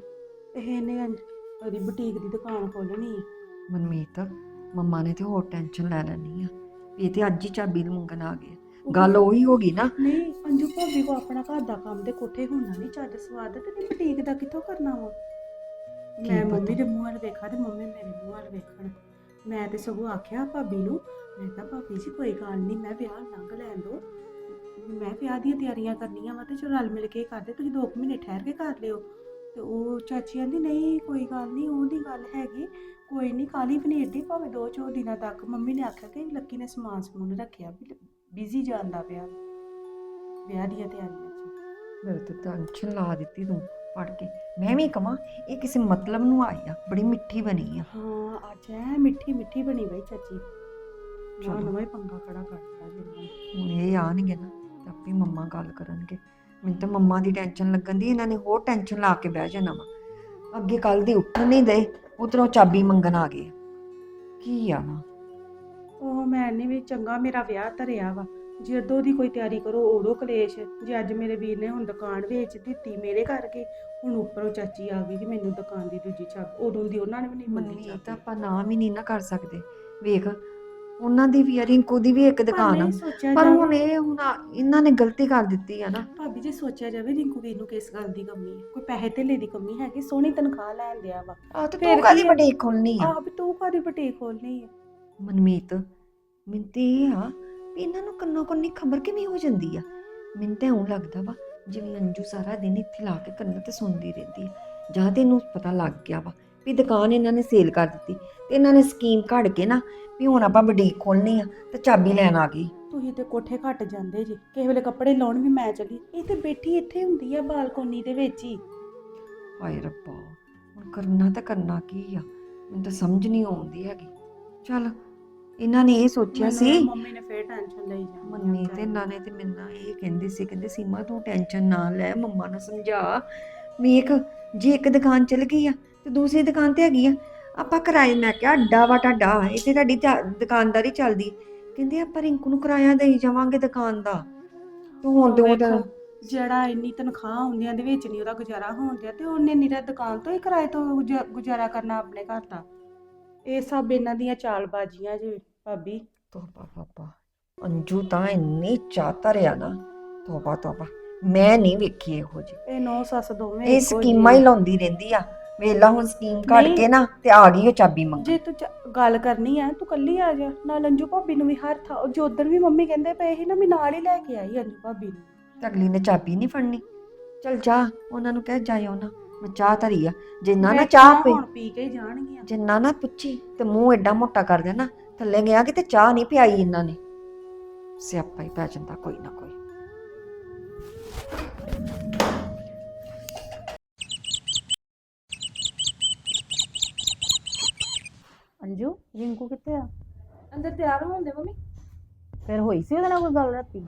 ਇਹਨੇ ਉਹਦੀ ਬੁਟੀਕ ਦੀ ਦੁਕਾਨ ਖੋਲਣੀ ਮਨਮੀਤ ਮੰਮਾ ਨੇ ਤੇ ਹੋਰ ਟੈਨਸ਼ਨ ਲੈ ਲੈਣੀ ਆ। ਇਹ ਤੇ ਅੱਜ ਹੀ ਚਾਬੀ ਮੰਗਣ ਆ ਗਏ ਗੱਲ ਉਹੀ ਹੋ ਗਈ ਨਾ। ਨਹੀਂ ਅੰਜੂ ਭਾਬੀ ਕੋ ਆਪਣਾ ਘਰ ਦਾ ਕੰਮ ਤੇ ਕੋਠੇ ਹੋਣਾ ਨਹੀਂ ਚੱਜ ਸਵਾਦ ਤੇ ਨਹੀਂ ਬੁਟੀਕ ਦਾ ਕਿੱਥੋਂ ਕਰਨਾ ਵਾ? ਮੈਂ ਪਤਾ? ਮੰਮੀ ਦੇ ਮੂੰਹ ਵੱਲ ਵੇਖਾਂ ਤੇ ਮੰਮੀ ਮੇਰੇ ਮੂੰਹ ਵੱਲ ਵੇਖਣ। ਮੈਂ ਤੇ ਸਗੋਂ ਆਖਿਆ ਭਾਬੀ ਨੂੰ ਮੈਂ ਕਿਹਾ ਭਾਬੀ ਜੀ ਕੋਈ ਗੱਲ ਨਹੀਂ ਮੈਂ ਵਿਆਹ ਲੰਘ ਲੈਣ ਦੋ। ਮੈਂ ਵਿਆਹ ਦੀਆਂ ਤਿਆਰੀਆਂ ਕਰਨੀਆਂ ਵਾ ਤੇ ਚਲੋ ਰਲ ਮਿਲ ਕੇ ਕਰਦੇ ਤੁਸੀਂ 2 ਮਹੀਨੇ ਠਹਿਰ ਕੇ ਕਰ ਲਿਓ। ਤੇ ਉਹ ਚਾਚੀ ਕਹਿੰਦੀ ਨਹੀਂ ਕੋਈ ਗੱਲ ਨਹੀਂ ਉਹਦੀ ਗੱਲ ਹੈਗੀ। ਕੋਈ ਨਹੀਂ ਕਾਲੀ ਪਨੀਰ ਦੀ ਭਾਵੇਂ ਦੋ ਚੋ ਦਿਨਾਂ ਤੱਕ। ਮੰਮੀ ਨੇ ਆਖਿਆ ਕਿ ਲੱਕੀ ਨੇ ਸਮਾਨ ਸਮੂਨ ਰੱਖਿਆ ਬਿਜ਼ੀ ਜਾਂਦਾ ਪਿਆ ਵਿਆਹ ਦੀਆਂ ਤਿਆਰੀਆਂ 'ਚ। ਮੇਰੇ ਤੇ ਟੈਨਸ਼ਨ ਲਾ ਦਿੱਤੀ ਤੂੰ ਪੜ ਕੇ। ਮੈਂ ਵੀ ਕਵਾਂ ਇਹ ਕਿਸੇ ਮਤਲਬ ਨੂੰ ਆਈ ਆ ਬੜੀ ਮਿੱਠੀ ਬਣੀ ਆ। ਹਾਂ ਅੱਜ ਐ ਮਿੱਠੀ ਮਿੱਠੀ ਬਣੀ ਬਈ ਚਾਚੀ। ਚਲੋ। ਚਲੋ ਨਵਾਂ ਹੀ ਪੰਗਾ ਖੜਾ ਕਰਤਾ ਜੀ ਇਹਨਾਂ ਨੇ। ਹੁਣ ਇਹ ਆਣਗੇ ਨਾ ਤੇ ਆਪੇ ਮੰਮਾ ਗੱਲ ਕਰਨਗੇ। ਮੈਨੂੰ ਤਾਂ ਮੰਮਾ ਦੀ ਟੈਨਸ਼ਨ ਲੱਗਣ ਦੀ ਇਹਨਾਂ ਨੇ ਹੋਰ ਟੈਨਸ਼ਨ ਲਾ ਕੇ ਬਹਿ ਜਾਣਾ ਵਾ। ਅੱਗੇ ਕੱਲ ਦੀ ਉੱਠਣ ਨਹੀਂ ਦੇ ਉਧਰੋਂ ਚਾਬੀ ਮੰਗਣ ਆ ਗਏ ਕੀ ਆ ਨਾ ਉਹ ਮੈਂ ਨਹੀਂ ਵੀ ਚੰਗਾ ਮੇਰਾ ਵਿਆਹ ਧਰਿਆ ਵਾ। ਜਦੋਂ ਦੀ ਕੋਈ ਤਿਆਰੀ ਕਰੋ ਉਦੋਂ ਕਲੇਸ਼। ਜੇ ਅੱਜ ਮੇਰੇ ਵੀਰ ਨੇ ਹੁਣ ਦੁਕਾਨ ਵੇਚ ਦਿੱਤੀ ਮੇਰੇ ਕਰਕੇ ਹੁਣ ਉੱਪਰੋਂ ਚਾਚੀ ਆ ਗਈ ਕਿ ਮੈਨੂੰ ਦੁਕਾਨ ਦੀ ਦੂਜੀ ਚਾਬੀ ਉਦੋਂ ਦੀ ਉਹਨਾਂ ਨੇ ਵੀ ਨਹੀਂ ਮੰਨੀ ਤਾਂ ਚਾਬੀ। ਆਪਾਂ ਨਾਮ ਹੀ ਨਹੀਂ ਨਾ ਕਰ ਸਕਦੇ। ਵੇਖ ਉਹਨਾਂ ਦੀ ਵੀ ਆ, ਰਿੰਕੂ ਦੀ ਵੀ ਇੱਕ ਦੁਕਾਨ ਆ ਸੋਚਿਆ ਪਰ ਹੁਣ ਇਹ ਹੁਣ ਆ- ਇਹਨਾਂ ਨੇ ਗਲਤੀ ਕਰ ਦਿੱਤੀ ਆ ਨਾ। ਭਾਬੀ ਜੇ ਸੋਚਿਆ ਜਾਵੇ ਰਿੰਕੂ ਵੀਰ ਨੂੰ ਕਿਸ ਗੱਲ ਦੀ ਕਮੀ ਹੈ ਕੋਈ ਪੈਸੇ ਧੇਲੇ ਦੀ ਕਮੀ ਹੈਗੀ ਸੋਹਣੀ ਤਨਖਾਹ ਲੈਣ ਦਿਆ ਵਾ। ਆ ਤੇ ਤੂੰ ਕਾਦੀ ਕੀ ਆ? ਬਟੀਕ ਖੋਲਣੀ ਆ? ਵੀ ਤੂੰ ਕਾਦੀ ਬੁਟੀਕ ਖੋਲਣੀ ਹੈ ਮਨਮੀਤ ਮੈਨੂੰ ਤੇ ਇਹ ਆ ਵੀ ਇਹਨਾਂ ਨੂੰ ਕੰਨੋਂ ਕੰਨੀ ਖਬਰ ਕਿਵੇਂ ਹੋ ਜਾਂਦੀ ਆ? ਮੈਨੂੰ ਤਾਂ ਇਉਂ ਲੱਗਦਾ ਵਾ ਜਿਵੇਂ ਅੰਜੂ ਸਾਰਾ ਦਿਨ ਇੱਥੇ ਲਾ ਕੇ ਕੰਨਾਂ ਤੇ ਸੁਣਦੀ ਰਹਿੰਦੀ ਆ। ਜਾਂ ਤੇ ਇਹਨੂੰ ਪਤਾ ਲੱਗ ਗਿਆ ਵਾ ਵੀ ਦੁਕਾਨ ਇਹਨਾਂ ਨੇ ਸੇਲ ਕਰ ਦਿੱਤੀ ਤੇ ਇਹਨਾਂ ਨੇ ਸਕੀਮ ਘੜ ਕੇ ਨਾ ਵੀ ਹੁਣ ਆਪਾਂ ਬੁਟੀਕ ਖੋਲਣੀ ਆ ਤੇ ਚਾਬੀ ਲੈਣ ਆ ਗਈ ਤੁਸੀਂ ਤੇ ਕੋਠੇ ਘੱਟ ਜਾਂਦੇ ਜੀ। ਕਿਸੇ ਵੇਲੇ ਕੱਪੜੇ ਲਾਉਣ ਵੀ ਮੈਂ ਚਲੀ। ਇਹ ਤੇ ਬੈਠੀ ਇੱਥੇ ਹੁੰਦੀ ਆ ਬਾਲਕੋਨੀ ਦੇ ਵਿੱਚ ਹੀ। ਹਾਏ ਰੱਬਾ ਹੁਣ ਕਰਨਾ ਤਾਂ ਕਰਨਾ ਕੀ ਆ? ਮੈਨੂੰ ਤਾਂ ਸਮਝ ਨਹੀਂ ਆਉਂਦੀ ਹੈਗੀ। ਚੱਲ ਇਹਨਾਂ ਨੇ ਇਹ ਸੋਚਿਆ ਮੈਨੂੰ ਸੀ। ਮੰਮੀ ਨੇ ਫੇਰ ਟੈਨਸ਼ਨ ਲਈ ਆ ਮੰਮੀ ਤੇ ਵਿਚਾਰੀ। ਇਹਨਾਂ ਨੇ ਤੇ ਮੈਨੂੰ ਇਹ ਕਹਿੰਦੇ ਸੀ ਕਹਿੰਦੇ ਸੀਮਾ ਤੂੰ ਟੈਨਸ਼ਨ ਨਾ ਲੈ ਮੰਮਾ ਨੂੰ ਸਮਝਾ। ਵੇਖ ਜੇ ਇੱਕ ਦੁਕਾਨ ਚਲ ਗਈ ਆ ਤੇ ਦੂਸਰੀ ਦੁਕਾਨ ਤੇ ਹੈਗੀ ਆ। ਆਪਾਂ ਕਿਰਾਏ ਮੈਂ ਕਿਹਾ ਅੱਡਾ ਵਾ ਟਾਡਾ ਇੱਥੇ ਤੁਹਾਡੀ ਚਾ- ਦੁਕਾਨਦਾਰੀ ਚੱਲਦੀ। ਕਹਿੰਦੇ ਆਪਾਂ ਰਿੰਕੂ ਨੂੰ ਕਿਰਾਇਆ ਦੇਈ ਜਾਵਾਂਗੇ ਦੁਕਾਨ ਦਾ। ਤੂੰ ਹੁਣ ਤੇ ਉਹ ਤਾਂ ਵੇਖੋ, ਜਿਹੜਾ ਇੰਨੀ ਤਨਖਾਹ ਹੁੰਦੀਆਂ ਦੇ ਵਿੱਚ ਨਹੀਂ ਉਹਦਾ ਗੁਜ਼ਾਰਾ ਹੋਣ ਦਿਆ ਤੇ ਉਹਨੇ ਨਿਰਾ ਦੁਕਾਨ ਤੋਂ ਹੀ ਕਿਰਾਏ ਤੋਂ ਗੁਜ਼ਾ- ਗੁਜ਼ਾਰਾ ਕਰਨਾ ਆਪਣੇ ਘਰ ਦਾ। ਇਹ ਸਭ ਇਹਨਾਂ ਦੀਆਂ ਚਾਲਬਾਜ਼ੀਆਂ ਜੀ ਭਾਬੀ। ਤੋਬਾ ਬਾਬਾ ਅੰਜੂ ਤਾਂ ਇੰਨੀ ਚਾਤਰ ਆ ਨਾ। ਤੋਬਾ ਤੋਬਾ ਮੈਂ ਨਹੀਂ ਵੇਖੀ ਇਹੋ ਜਿਹੀ। ਇਹ ਨੌ ਸੱਸ ਦੋਵੇਂ ਇਹ ਇੱਕੋ ਸਕੀਮਾਂ ਹੀ। ਲਾਉਂਦੀ ਰਹਿੰਦੀ ਆ। ਵੇਲਾ ਹੁਣ ਸਕੀਮ ਕੱਢ ਨਹੀਂ। ਕੇ ਨਾ ਤੇ ਆ ਗਈ ਉਹ ਚਾਬੀ ਮੰਗ ਜੇ ਤੂੰ ਚ- ਗੱਲ ਕਰਨੀ ਆ ਤੂੰ ਕੱਲੀ ਆ ਜਾ। ਨਾਲ ਅੰਜੂ ਭਾਬੀ ਨੂੰ ਵੀ ਹਰ ਥਾਂ ਜੋ ਉਧਰ ਵੀ ਮੰਮੀ ਕਹਿੰਦੇ ਪਏ ਸੀ ਨਾ ਮੈਂ ਨਾਲ ਹੀ ਲੈ ਕੇ ਆਈ ਅੰਜੂ ਭਾਬੀ ਨੂੰ। ਤੇ ਅਗਲੀ ਨੇ ਚਾਬੀ ਨਹੀਂ ਫੜਨੀ। ਚਲ ਜਾ ਉਹਨਾਂ ਨੂੰ ਕਹਿ ਜਾਇਓ ਨਾ। ਮੈਂ ਚਾਹ ਧਰੀ ਆ। ਜਿੰਨਾ ਨਾ ਚਾਹ ਪੀ ਹੁਣ ਪੀ ਕੇ ਹੀ ਜਾਣਗੀਆਂ। ਜਿੰਨਾ ਨਾ ਪੁੱਛੀ ਤੇ ਮੂੰਹ ਐਡਾ ਮੋਟਾ ਕਰ ਦੇਣਾ। ਥੱਲੇ ਗਿਆ ਕਿ ਤੇ ਚਾਹ ਨਹੀਂ ਪਿਆਈ ਇਹਨਾਂ ਨੇ। ਸਿਆਪਾ ਹੀ ਪੈ ਜਾਂਦਾ ਕੋਈ ਨਾ ਕੋਈ। ਅੰਜੂ ਰਿੰਕੂ ਕਿੱਥੇ ਆ? ਅੰਦਰ ਤਿਆਰ ਹੋਉਂਦੇ ਮੰਮੀ। ਫਿਰ ਹੋਈ ਸੀ ਉਹਦੇ ਨਾਲ ਕੋਈ ਗੱਲ ਰਾਤੀ?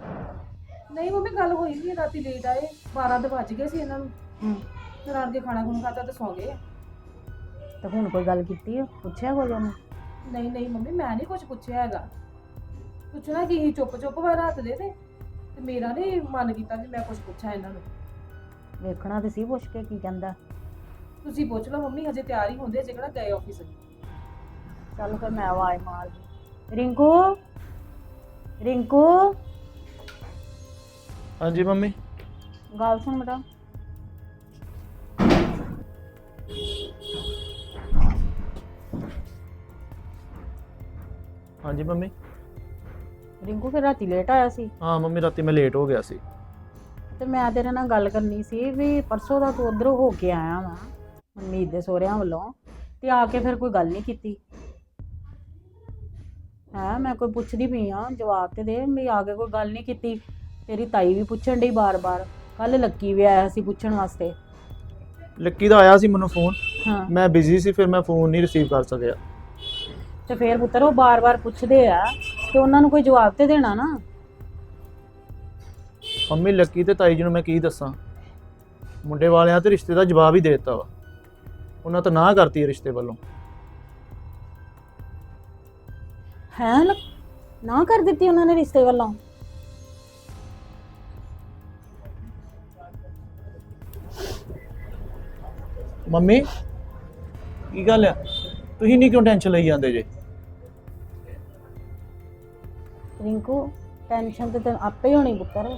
ਨਹੀਂ ਮੰਮੀ ਗੱਲ ਹੋਈ ਨਹੀਂ ਰਾਤੀ ਲੇਟ ਆਏ 12 ਦੇ ਵੱਜ ਗਏ ਸੀ ਇਹਨਾਂ ਨੂੰ। ਹੂੰ। ਫਿਰ ਆਣ ਕੇ ਖਾਣਾ ਖੁਣਾ ਖਾਦਾ ਤੇ ਸੌ ਗਏ ਤੇ ਹੁਣ ਕੋਈ ਗੱਲ ਕੀਤੀ ਆ? ਪੁੱਛਿਆ ਕੋਈ ਉਹਨੂੰ? ਨਹੀਂ ਨਹੀਂ ਮੰਮੀ ਮੈਂ ਨਹੀਂ ਕੁਝ ਪੁੱਛਿਆ ਹੈਗਾ। ਪੁੱਛਣਾ ਕੀ ਸੀ, ਚੁੱਪ ਚੁੱਪ ਵਾ ਰਾਤ ਦੇ ਤੇ। ਤੇ ਮੇਰਾ ਨਹੀਂ ਮਨ ਕੀਤਾ ਵੀ ਮੈਂ ਕੁਝ ਪੁੱਛਾਂ ਇਹਨਾਂ ਨੂੰ। ਵੇਖਣਾ ਤੇ ਸੀ ਪੁੱਛ ਕੇ ਕੀ ਕਹਿੰਦਾ। ਤੁਸੀਂ ਪੁੱਛ ਲਓ ਮੰਮੀ ਹਜੇ ਤਿਆਰ ਹੀ ਹੁੰਦੇ ਜੇ ਕਿਹੜਾ ਗਏ ਆਫਿਸ ਚੱਲ ਫਿਰ ਮੈਂ ਆਵਾਜ਼ ਮਾਰ ਰਿੰਕੂ? ਰਿੰਕੂ? ਹਾਂਜੀ ਮੰਮੀ। ਗੱਲ ਸੁਣ ਬੇਟਾ। ਹਾਂਜੀ ਮੰਮੀ। ਰਿੰਕੂ ਫਿਰ ਰਾਤੀ ਲੇਟ ਆਇਆ ਸੀ? ਹਾਂ ਮੰਮੀ ਰਾਤੀ ਮੈਂ ਲੇਟ ਹੋ ਗਿਆ ਸੀ। ਤੇ ਮੈਂ ਤੇਰੇ ਨਾਲ ਗੱਲ ਕਰਨੀ ਸੀ ਵੀ ਪਰਸੋਂ ਦਾ ਤੂੰ ਉਧਰੋਂ ਹੋ ਕੇ ਆਇਆ ਵਾ ਮਨਮੀਤ ਦੇ ਸਹੁਰਿਆਂ ਵੱਲੋਂ ਤੇ ਆ ਕੇ ਫਿਰ ਕੋਈ ਗੱਲ ਨਹੀਂ ਕੀਤੀ। ਹੈ ਮੈਂ ਕੋਈ ਪੁੱਛਦੀ ਪਈ ਆ ਜਵਾਬ ਤੇ ਦੇ ਵੀ ਆ ਕੇ ਕੋਈ ਗੱਲ ਨਹੀਂ ਕੀਤੀ। ਤੇਰੀ ਤਾਈ ਵੀ ਪੁੱਛਣ ਡਈ ਬਾਰ-ਬਾਰ ਕੱਲ ਲੱਕੀ ਵੀ ਆਇਆ ਸੀ ਪੁੱਛਣ ਵਾਸਤੇ। ਲੱਕੀ ਦਾ ਆਇਆ ਸੀ ਮੈਨੂੰ ਫੋਨ। ਹਾਂ। ਮੈਂ ਬਿਜ਼ੀ ਸੀ ਫਿਰ ਮੈਂ ਫੋਨ ਨਹੀਂ ਰਿਸੀਵ ਕਰ ਸਕਿਆ। ਤੇ ਫੇਰ ਪੁੱਤਰ ਉਹ ਬਾਰ-ਬਾਰ ਪੁੱਛਦੇ ਆ ਤੇ ਉਹਨਾਂ ਨੂੰ ਕੋਈ ਜਵਾਬ ਤੇ ਦੇਣਾ ਨਾ? ਮੰਮੀ ਲੱਕੀ ਤੇ ਤਾਈ ਜੀ ਨੂੰ ਮੈਂ ਕੀ ਦੱਸਾਂ? ਮੁੰਡੇ ਵਾਲਿਆਂ ਤੇ ਰਿਸ਼ਤੇ ਦਾ ਜਵਾਬ ਹੀ ਦੇ ਦਿੱਤਾ ਵਾ। ਉਹਨਾਂ ਤਾਂ ਨਾ ਕਰਤੀ ਰਿਸ਼ਤੇ ਵੱਲੋਂ। ਹੈ ਨਾ ਕਰ ਦਿੱਤੀ ਉਹਨਾਂ ਨੇ ਰਿਸ਼ਤੇ ਵੱਲੋਂ। ਮੰਮੀ ਕੀ ਗੱਲ ਆ? ਤੁਸੀਂ ਨਹੀਂ ਕਿਉਂ ਟੈਨਸ਼ਨ ਲਈ ਜਾਂਦੇ ਜੇ? ਰਿੰਕੂ ਟੈਨਸ਼ਨ ਤੇ ਤੈਨੂੰ ਆਪੇ ਹੋਣੀ ਪੁੱਤਰ।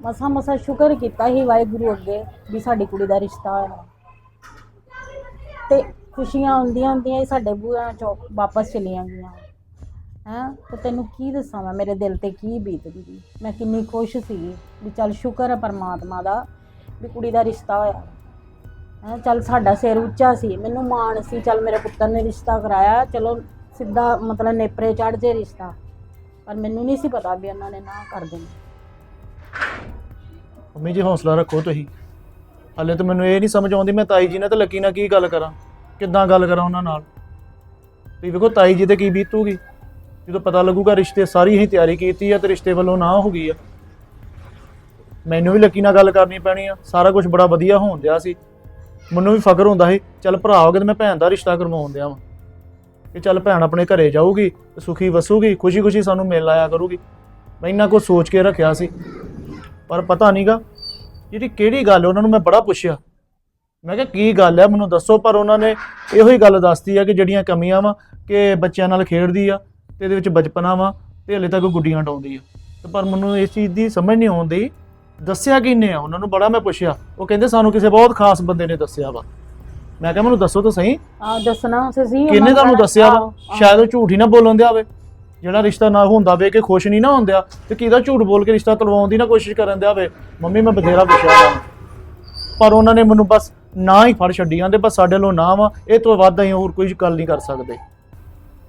ਮਸਾ ਮਸਾ ਸ਼ੁਕਰ ਕੀਤਾ ਹੀ ਵਾਹਿਗੁਰੂ ਅੱਗੇ ਵੀ ਸਾਡੀ ਕੁੜੀ ਦਾ ਰਿਸ਼ਤਾ ਹੋਇਆ। ਤੇ ਖੁਸ਼ੀਆਂ ਹੁੰਦੀਆਂ ਹੁੰਦੀਆਂ ਹੀ ਸਾਡੇ ਬੂਹਾਂ ਚੋਂ ਵਾਪਸ ਚਲੀਆਂ ਗਈਆਂ। ਹੈਂ? ਤੇ ਤੈਨੂੰ ਕੀ ਦੱਸਾਂ ਮੈਂ? ਮੇਰੇ ਦਿਲ ਤੇ ਕੀ ਬੀਤਦੀ ਸੀ? ਮੈਂ ਕਿੰਨੀ ਖੁਸ਼ ਸੀ ਵੀ ਚੱਲ ਸ਼ੁਕਰ ਹੈ ਪਰਮਾਤਮਾ ਦਾ ਵੀ ਕੁੜੀ ਦਾ ਰਿਸ਼ਤਾ ਹੋਇਆ। ਹੈਂ? ਚੱਲ ਸਾਡਾ ਸਿਰ ਉੱਚਾ ਸੀ। ਮੈਨੂੰ ਮਾਣ ਸੀ, ਚੱਲ ਮੇਰੇ ਪੁੱਤਰ ਨੇ ਰਿਸ਼ਤਾ ਕਰਾਇਆ। ਚਲੋ ਸਿੱਧਾ ਮਤਲਬ ਨੇਪਰੇ ਚੜ ਜੇ ਰਿਸ਼ਤਾ। ਪਰ ਮੈਨੂੰ ਨਹੀਂ ਸੀ ਪਤਾ ਵੀ ਉਹਨਾਂ ਨੇ ਨਾ ਕਰ ਦੇਣੀ। ਮੰਮੀ ਜੀ, ਹੌਸਲਾ ਰੱਖੋ ਤੁਸੀਂ। ਹਲੇ ਤਾਂ ਮੈਨੂੰ ਇਹ ਨਹੀਂ ਸਮਝ ਆਉਂਦੀ ਮੈਂ ਤਾਈ ਜੀ ਨਾਲ ਤੇ ਲੱਕੀ ਨਾਲ ਕੀ ਗੱਲ ਕਰਾਂ? ਕਿੱਦਾਂ ਗੱਲ ਕਰਾਂ ਉਹਨਾਂ ਨਾਲ? ਤੁਸੀਂ ਵੇਖੋ ਤਾਈ ਜੀ ਤੇ ਕੀ ਬੀਤੂਗੀ। ਜਦੋਂ ਪਤਾ ਲੱਗੂਗਾ ਰਿਸ਼ਤੇ ਸਾਰੀ ਹੀ ਤਿਆਰੀ ਕੀਤੀ ਆ ਤੇ ਰਿਸ਼ਤੇ ਵੱਲੋਂ ਨਾ ਹੋ ਗਈ ਆ। ਮੈਨੂੰ ਵੀ ਲੱਕੀ ਨਾਲ ਗੱਲ ਕਰਨੀ ਪੈਣੀ ਆ। ਸਾਰਾ ਕੁਝ ਬੜਾ ਵਧੀਆ ਹੋਣ ਦਿਆ ਸੀ। ਮੈਨੂੰ ਵੀ ਫਕਰ ਹੁੰਦਾ ਸੀ, ਚੱਲ ਭਰਾ ਹੋ ਕੇ ਤੇ ਮੈਂ ਭੈਣ ਦਾ ਰਿਸ਼ਤਾ ਕਰਵਾਉਣ ਦਿਆ ਵਾਂ। ਕਿ ਚੱਲ ਭੈਣ ਆਪਣੇ ਘਰੇ ਜਾਊਗੀ ਤੇ ਸੁਖੀ ਵਸੂਗੀ, ਖੁਸ਼ੀ-ਖੁਸ਼ੀ ਸਾਨੂੰ ਮਿਲ ਆਇਆ ਕਰੂਗੀ। ਮੈਂ ਇੰਨਾ ਕੁਝ ਸੋਚ ਕੇ ਰੱਖਿਆ ਸੀ। ਪਰ ਪਤਾ ਨਹੀਂਗਾ ਜਿਹੜੀ ਕਿਹੜੀ ਗੱਲ ਉਹਨਾਂ ਨੂੰ ਮੈਂ ਬੜਾ ਪੁੱਛਿਆ। ਮੈਂ ਕਿਹਾ, ਕੀ ਗੱਲ ਹੈ ਮੈਨੂੰ ਦੱਸੋ, ਪਰ ਉਹਨਾਂ ਨੇ ਇਹੋ ਹੀ ਗੱਲ ਦੱਸਤੀ ਆ ਕਿ ਜਿਹੜੀਆਂ ਕਮੀਆਂ ਵਾ, ਕਿ ਬੱਚਿਆਂ ਨਾਲ ਖੇਡਦੀ ਆ। ਤੇ ਇਹਦੇ ਵਿੱਚ ਬਚਪਨਾ ਵਾ ਤੇ ਹਲੇ ਤੱਕ ਗੁੱਡੀਆਂ ਡਾਉਂਦੀ ਆ। ਤੇ ਪਰ ਮੈਨੂੰ ਇਸ ਚੀਜ਼ ਦੀ ਸਮਝ ਨਹੀਂ ਆਉਂਦੀ ਦੱਸਿਆ ਕਿਹਨੇ ਆ? ਉਹਨਾਂ ਨੂੰ ਬੜਾ ਮੈਂ ਪੁੱਛਿਆ। ਉਹ ਕਹਿੰਦੇ ਸਾਨੂੰ ਕਿਸੇ ਬਹੁਤ ਖਾਸ ਬੰਦੇ ਨੇ ਦੱਸਿਆ ਵਾ। ਮੈਂ ਕਿਹਾ ਮੈਨੂੰ ਦੱਸੋ ਤਾਂ ਸਹੀ। ਆ ਦੱਸਣਾ ਸੀ ਸੀ ਕਿਹਨੇ ਤੁਹਾਨੂੰ ਦੱਸਿਆ ਵਾ। ਸ਼ਾਇਦ ਉਹ ਝੂਠ ਹੀ ਨਾ ਬੋਲਣ ਦਿਆ ਹੋਵੇ ਜਿਹੜਾ ਰਿਸ਼ਤਾ ਨਾ ਹੁੰਦਾ ਵੇ ਕਿ ਖੁਸ਼ ਨਹੀਂ ਨਾ ਹੁੰਦਿਆ ਤੇ ਕਿਹਦਾ ਝੂਠ ਬੋਲ ਕੇ ਰਿਸ਼ਤਾ ਤੁੜਵਾਉਣ ਦੀ ਨਾ ਕੋਸ਼ਿਸ਼ ਕਰਨ ਦਿਆ ਹੋਵੇ ਮੰਮੀ ਮੈਂ ਬਥੇਰਾ ਪੁੱਛਿਆ ਪਰ ਉਹਨਾਂ ਨੇ ਮੈਨੂੰ ਬਸ ਨਾ ਹੀ ਫੜ ਛੱਡੀ ਜਾਂਦੇ ਬਸ ਸਾਡੇ ਵੱਲੋਂ ਨਾ ਵਾ। ਇਹ ਤੋਂ ਵੱਧ ਅਸੀਂ ਹੋਰ ਕੋਈ ਗੱਲ ਨਹੀਂ ਕਰ ਸਕਦੇ।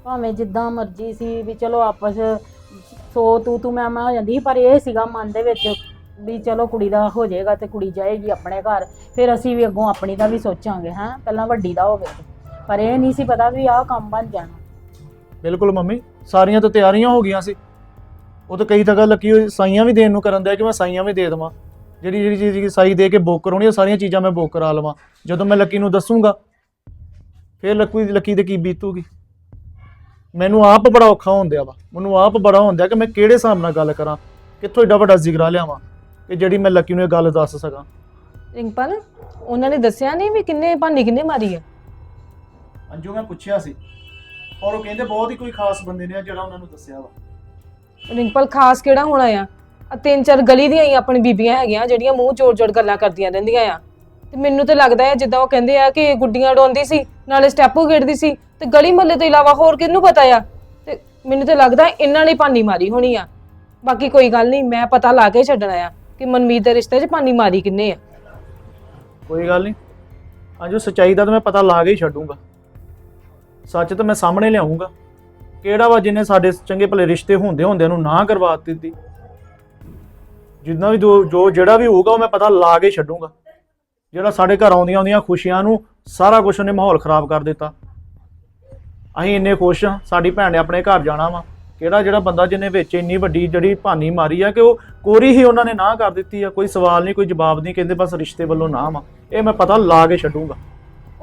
ਭਾਵੇਂ ਜਿੱਦਾਂ ਮਰਜ਼ੀ ਸੀ ਵੀ ਚਲੋ ਆਪਸ ਸੋ ਤੂੰ ਤੂੰ ਮੈਂ ਮੈਂ ਹੋ ਜਾਂਦੀ ਸੀ, ਪਰ ਇਹ ਸੀਗਾ ਮਨ ਦੇ ਵਿੱਚ ਵੀ ਚਲੋ ਕੁੜੀ ਦਾ ਹੋ ਜਾਏਗਾ ਤੇ ਕੁੜੀ ਜਾਏਗੀ ਆਪਣੇ ਘਰ ਫਿਰ ਅਸੀਂ ਵੀ ਅੱਗੋਂ ਆਪਣੀ ਦਾ ਵੀ ਸੋਚਾਂਗੇ ਹੈਂ ਪਹਿਲਾਂ ਵੱਡੀ ਦਾ ਹੋਵੇ ਪਰ ਇਹ ਨਹੀਂ ਸੀ ਪਤਾ ਵੀ ਆਹ ਕੰਮ ਬਣ ਜਾਣਾ। ਬਿਲਕੁਲ ਮੰਮੀ ਸਾਰੀਆਂ ਤਾਂ ਤਿਆਰੀਆਂ ਹੋ ਗਈਆਂ ਸੀ। ਉਹ ਤਾਂ ਕਈ ਤੱਕ ਲੱਕੀ ਹੋਈ ਸਾਈਆਂ ਵੀ ਦੇਣ ਨੂੰ ਕਰਨ ਦਿਆ ਕਿ ਮੈਂ ਸਾਈਆਂ ਵੀ ਦੇ ਦੇਵਾਂ। ਜਿਹੜੀ ਜਿਹੜੀ ਚੀਜ਼ ਦੀ ਸਾਈ ਦੇ ਕੇ ਬੁੱਕ ਕਰਾਉਣੀ ਉਹ ਸਾਰੀਆਂ ਚੀਜ਼ਾਂ ਮੈਂ ਬੁੱਕ ਕਰਾ ਲਵਾਂ। ਜਦੋਂ ਮੈਂ ਲੱਕੀ ਨੂੰ ਦੱਸੂਗਾ ਫਿਰ ਲੱਕੀ ਲੱਕੀ ਤੇ ਕੀ ਬੀਤੂਗੀ? ਮੈਨੂੰ ਆਪ ਬੜਾ ਔਖਾ ਹੁੰਦਿਆ ਵਾ। ਮੈਨੂੰ ਆਪ ਬੜਾ ਹੁੰਦਿਆ ਕਿ ਮੈਂ ਕਿਹੜੇ ਹਿਸਾਬ ਨਾਲ ਗੱਲ ਕਰਾਂ ਕਿੱਥੋਂ ਏਡਾ ਵੱਡਾ ਜ਼ਿਕਰਾ ਲਿਆਵਾਂ ਕਿ ਜਿਹੜੀ ਮੈਂ ਲੱਕੀ ਨੂੰ ਇਹ ਗੱਲ ਦੱਸ ਸਕਾਂ। ਰਿੰਪਲ ਉਹਨਾਂ ਨੇ ਦੱਸਿਆ ਨਹੀਂ ਵੀ ਕਿੰਨੇ ਭਾਨੀ ਕਿੰਨੇ ਮਾਰੀ ਆ? ਅੰਜੂ ਮੈਂ ਪੁੱਛਿਆ ਸੀ। ਔਰ ਉਹ ਕਹਿੰਦੇ ਬਹੁਤ ਹੀ ਕੋਈ ਖਾਸ ਬੰਦੇ ਨੇ ਜਿਹੜਾ ਉਹਨਾਂ ਨੂੰ ਦੱਸਿਆ ਵਾ। ਰਿੰਪਲ ਖਾਸ ਕਿਹੜਾ ਹੋਣਾ ਆ? ਆ ਤਿੰਨ ਚਾਰ ਗਲੀ ਦੀਆਂ ਹੀ ਆਪਣੀ ਬੀਬੀਆਂ ਹੈਗੀਆਂ ਜਿਹੜੀਆਂ ਮੂੰਹ ਜੋੜ-ਜੋੜ ਗੱਲਾਂ ਕਰਦੀਆਂ ਰਹਿੰਦੀਆਂ ਆ। ਤੇ ਮੈਨੂੰ ਤੇ ਲੱਗਦਾ ਹੈ ਜਿੱਦਾਂ ਉਹ ਕਹਿੰਦੇ ਆ ਕਿ ਗੁੱਡੀਆਂ ਡਾਉਂਦੀ ਸੀ ਨਾਲੇ ਸਟੈਪੂ ਖੇਡਦੀ ਸੀ ਤੇ ਗਲੀ ਮਹੱਲੇ ਤੋਂ ਇਲਾਵਾ ਹੋਰ ਕਿਹਨੂੰ ਪਤਾ ਆ? ਤੇ ਮੈਨੂੰ ਤੇ ਲੱਗਦਾ ਇਹਨਾਂ ਨੇ ਪਾਨੀ ਮਾਰੀ ਹੋਣੀ ਆ। ਬਾਕੀ ਕੋਈ ਗੱਲ ਨਹੀਂ, ਮੈਂ ਪਤਾ ਲਾ ਕੇ ਛੱਡਣਾ ਆ ਕਿ ਮਨਮੀਤ ਦੇ ਰਿਸ਼ਤੇ 'ਚ ਪਾਨੀ ਮਾਰੀ ਕਿੰਨੇ ਆ। ਕੋਈ ਗੱਲ ਨਹੀਂ। ਅੰਜੂ ਸੱਚਾਈ ਦਾ ਤਾਂ ਮੈਂ ਪਤਾ ਲਾ ਕੇ ਹੀ ਛੱਡੂੰਗਾ। ਸੱਚ ਤਾਂ ਮੈਂ ਸਾਹਮਣੇ ਲਿਆਉਂਗਾ ਕਿਹੜਾ ਵਾ ਜਿਹਨੇ ਸਾਡੇ ਚੰਗੇ ਭਲੇ ਰਿਸ਼ਤੇ ਹੁੰਦੇ ਹੁੰਦਿਆਂ ਨੂੰ ਨਾ ਕਰਵਾ ਦਿੱਤੀ? ਜਿੰਨਾ ਵੀ ਜੋ, ਜੋ- ਜਿਹੜਾ ਵੀ ਹੋਊਗਾ ਉਹ ਮੈਂ ਪਤਾ ਲਾ ਕੇ ਹੀ ਛੱਡੂੰਗਾ। ਜਿਹੜਾ ਸਾਡੇ ਘਰ ਆਉਂਦੀਆਂ ਆਉਂਦੀਆਂ ਖੁਸ਼ੀਆਂ ਨੂੰ ਸਾਰਾ ਕੁਝ ਉਹਨੇ ਮਾਹੌਲ ਖਰਾਬ ਕਰ ਦਿੱਤਾ। ਅਸੀਂ ਇੰਨੇ ਖੁਸ਼ ਹਾਂ ਸਾਡੀ ਭੈਣ ਨੇ ਆਪਣੇ ਘਰ ਜਾਣਾ ਵਾ। ਕਿਹੜਾ ਜਿਹੜਾ ਬੰਦਾ ਜਿਹਨੇ ਵਿੱਚ ਇੰਨੀ ਵੱਡੀ ਜਿਹੜੀ ਭਾਨੀ ਮਾਰੀ ਆ ਕਿ ਉਹ ਕੋਰੀ ਹੀ ਉਹਨਾਂ ਨੇ ਨਾ ਕਰ ਦਿੱਤੀ ਆ ਕੋਈ ਸਵਾਲ ਨਹੀਂ ਕੋਈ ਜਵਾਬ ਨਹੀਂ ਕਹਿੰਦੇ ਬਸ ਰਿਸ਼ਤੇ ਵੱਲੋਂ ਨਾ ਵਾ ਇਹ ਮੈਂ ਪਤਾ ਲਾ ਕੇ ਛੱਡੂੰਗਾ।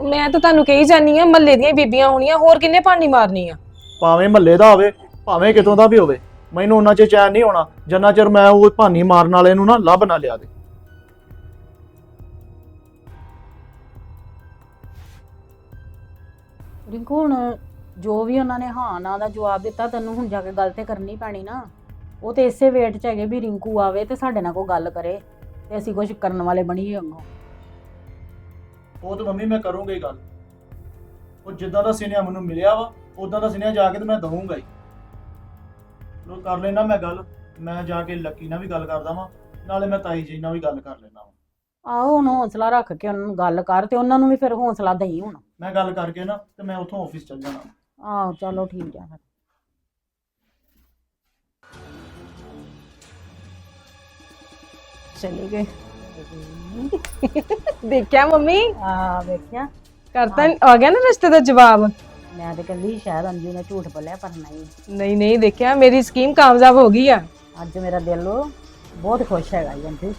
ਮੈਂ ਤਾਂ ਤੁਹਾਨੂੰ ਕਹੀ ਜਾਨੀ ਆ ਮਹੱਲੇ ਦੀਆਂ ਬੀਬੀਆਂ ਹੋਣੀਆਂ ਹੋਰ ਕਿੰਨੇ ਪਾਨੀ ਮਾਰਨੀ ਆ? ਭਾਵੇਂ ਮਹੱਲੇ ਦਾ ਹੋਵੇ ਭਾਵੇਂ ਕਿਤੋਂ ਦਾ ਵੀ ਹੋਵੇ ਮੈਨੂੰ ਉਹਨਾਂ 'ਚ ਚੈਨ ਨਹੀਂ ਹੋਣਾ ਜਿੰਨਾ ਚਿਰ ਮੈਂ ਉਹ ਭਾਨੀ ਮਾਰਨ ਵਾਲੇ ਨੂੰ ਨਾ ਲੱਭ ਨਾ ਲਿਆ ਦੇ। ਰਿੰਕੂ ਹੁਣ ਜੋ ਵੀ ਉਹਨਾਂ ਨੇ ਹਾਂ ਨਾ ਦਾ ਜਵਾਬ ਦਿੱਤਾ ਤੈਨੂੰ ਹੁਣ ਜਾ ਕੇ ਗੱਲ ਤੇ ਕਰਨੀ ਪੈਣੀ ਨਾ। ਉਹ ਤੇ ਇਸੇ ਵੇਟ 'ਚ ਹੈਗੇ ਵੀ ਰਿੰਕੂ ਆਵੇ ਤੇ ਸਾਡੇ ਨਾਲ ਕੋਈ ਗੱਲ ਕਰੇ ਤੇ ਅਸੀਂ ਕੁਝ ਕਰਨ ਵਾਲੇ ਬਣੀਏ ਅੱਗੋਂ ਉਹ ਤਾਂ ਮੰਮੀ ਮੈਂ ਕਰੂੰਗਾ ਹੀ ਗੱਲ। ਉਹ ਜਿੱਦਾਂ ਦਾ ਸਿਨਿਆ ਮੈਨੂੰ ਮਿਲਿਆ ਵਾ ਉਦਾਂ ਦਾ ਸਿਨਿਆ ਜਾ ਕੇ ਤੇ ਮੈਂ ਦਊਂਗਾ ਹੀ। ਲੋ ਕਰ ਲੈਣਾ ਮੈਂ ਗੱਲ ਮੈਂ ਜਾ ਕੇ ਲੱਕੀ ਨਾਲ ਵੀ ਗੱਲ ਕਰਦਾ ਵਾਂ ਨਾਲੇ ਮੈਂ ਤਾਈ ਜੀ ਨਾਲ ਵੀ ਗੱਲ ਕਰ ਲੈਣਾ ਵਾ। ਆਹੋ ਹੁਣ ਹੌਸਲਾ ਰੱਖ ਕੇ ਉਹਨਾਂ ਨੂੰ ਗੱਲ ਕਰ ਤੇ ਉਹਨਾਂ ਨੂੰ ਵੀ ਫਿਰ ਹੌਸਲਾ ਦੇਈ ਹੁਣ। ਮੈਂ ਗੱਲ ਕਰਕੇ ਨਾ ਤੇ ਮੈਂ ਉੱਥੋਂ ਆਫਿਸ ਚੱਲ ਜਾਣਾ। ਆਹੋ ਚਲੋ ਠੀਕ ਆ ਫਿਰ ਚਲੀ ਗਏ ਦੇਖਿਆ ਮੰਮੀ ਆ ਵੇਖਿਆ ਕਰਤਾ ਆ ਗਿਆ ਨਾ ਰਿਸ਼ਤੇ ਦਾ ਜਵਾਬ ਮੈਂ ਤੇ ਕਹਿੰਦੀ ਸ਼ਾਇਦ ਅੰਜੂ ਨੇ ਝੂਠ ਬੋਲਿਆ ਪਰ ਨਹੀਂ ਨਹੀਂ ਨਹੀਂ ਦੇਖਿਆ ਮੇਰੀ ਸਕੀਮ ਕਾਮਯਾਬ ਹੋ ਗਈ ਆ ਅੱਜ ਮੇਰਾ ਦਿਲ ਬਹੁਤ ਖੁਸ਼ ਹੈਗਾ ਜੀ ਅੰਜੂ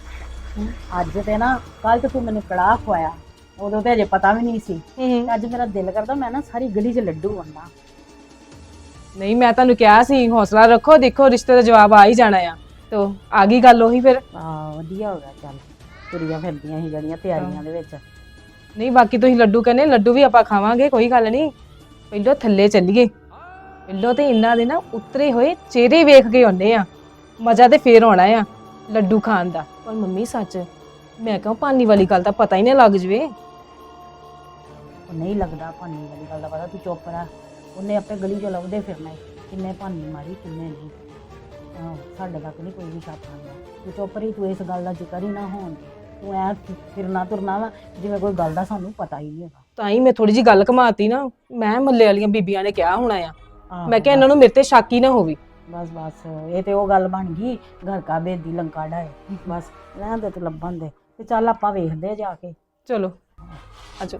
ਅੱਜ ਤੇ ਨਾ ਕੱਲ ਤੇ ਤੂੰ ਮੈਨੂੰ ਕੜਾਹ ਖਵਾਇਆ ਉਦੋਂ ਤੇ ਅਜੇ ਪਤਾ ਵੀ ਨਹੀਂ ਸੀ। ਅੱਜ ਮੇਰਾ ਦਿਲ ਕਰਦਾ ਮੈਂ ਨਾ ਸਾਰੀ ਗਲੀ 'ਚ ਲੱਡੂ ਵੰਡਾਂ। ਨਹੀਂ ਮੈਂ ਤੁਹਾਨੂੰ ਕਿਹਾ ਸੀ ਹੌਸਲਾ ਰੱਖੋ ਦੇਖੋ ਰਿਸ਼ਤੇ ਦਾ ਜਵਾਬ ਆ ਹੀ ਜਾਣਾ ਆ। ਤੋ ਆ ਗਈ ਗੱਲ ਉਹੀ ਫਿਰ? ਆ ਵਧੀਆ ਹੋ ਗਿਆ ਚੱਲ। ਤੁਰੀਆਂ ਫਿਰਦੀਆਂ ਸੀ ਜਿਹੜੀਆਂ ਤਿਆਰੀਆਂ ਦੇ ਵਿੱਚ। ਨਹੀਂ ਬਾਕੀ ਤੁਸੀਂ ਲੱਡੂ ਕਹਿੰਦੇ ਲੱਡੂ ਵੀ ਆਪਾਂ ਖਾਵਾਂਗੇ ਕੋਈ ਗੱਲ ਨਹੀਂ। ਪਹਿਲਾਂ ਥੱਲੇ ਚੱਲੀਏ। ਪਹਿਲਾਂ ਤੇ ਇਹਨਾਂ ਦੇ ਨਾ ਉਤਰੇ ਹੋਏ ਚਿਹਰੇ ਵੇਖ ਕੇ ਆਉਂਦੇ ਆ। ਮਜ਼ਾ ਤੇ ਫੇਰ ਆਉਣਾ ਆ ਲੱਡੂ ਖਾਣ ਦਾ। ਪਰ ਮੰਮੀ ਸੱਚ ਮੈਂ ਕਹਾਂ ਪਾਣੀ ਵਾਲੀ ਗੱਲ ਤਾਂ ਪਤਾ ਹੀ ਨਾ ਲੱਗ ਜਵੇ। ਉਹ ਨਹੀਂ ਲੱਗਦਾ ਭਾਨੀ ਵਾਲੀ ਗੱਲ ਦਾ ਪਤਾ ਤੂੰ ਚੁੱਪ ਰਹਿ। ਉਹਨੇ ਆਪੇ ਗਲੀ 'ਚ ਲੱਭਦੇ ਫਿਰਨਾ ਈ। ਕਿੰਨੇ ਭਾਨੀ ਮਾਰੀ ਕਿੰਨੇ ਨਹੀਂ। ਆਹ ਸਾਡੇ ਤੱਕ ਨਹੀਂ ਕੋਈ ਵੀ ਛਾਪ ਆਉਂਦਾ। ਤੂੰ ਚੁੱਪ ਰਹੀ ਤੂੰ ਇਸ ਗੱਲ ਦਾ ਜ਼ਿਕਰ ਹੀ ਨਾ ਹੋਣ ਦੇ। ਤੂੰ ਐ ਫਿਰਨਾ ਤੁਰਨਾ ਵਾ ਜਿਵੇਂ ਕੋਈ ਗੱਲ ਦਾ ਸਾਨੂੰ ਪਤਾ ਹੀ ਨਹੀਂ ਹੈਗਾ। ਤਾਂ ਹੀ ਮੈਂ ਥੋੜੀ ਜੀ ਗੱਲ ਘਮਾਤੀ ਨਾ। ਮੈਂ ਮੱਲੇ ਵਾਲੀਆਂ ਬੀਬੀਆਂ ਨੇ ਕਿਹਾ ਹੋਣਾ ਆ। ਆਹੋ, ਮੈਂ ਕਿਹਾ ਇਹਨਾਂ ਨੂੰ ਮੇਰੇ ਤੇ ਸ਼ੱਕ ਹੀ ਨਾ ਹੋਵੇ। ਬਸ ਬਸ ਇਹ ਤੇ ਉਹ ਗੱਲ ਬਣ ਗਈ। ਘਰ ਕਾ ਬੇਦੀ ਲੰਕਾ ਡਾਏ। ਬਸ ਲੈਣ ਦੇ ਤੂੰ ਲੱਭਣ ਦੇ। ਤੇ ਚੱਲ ਆਪਾਂ ਵੇਖਦੇ ਆ ਜਾ ਕੇ। ਚਲੋ ਆਜੋ।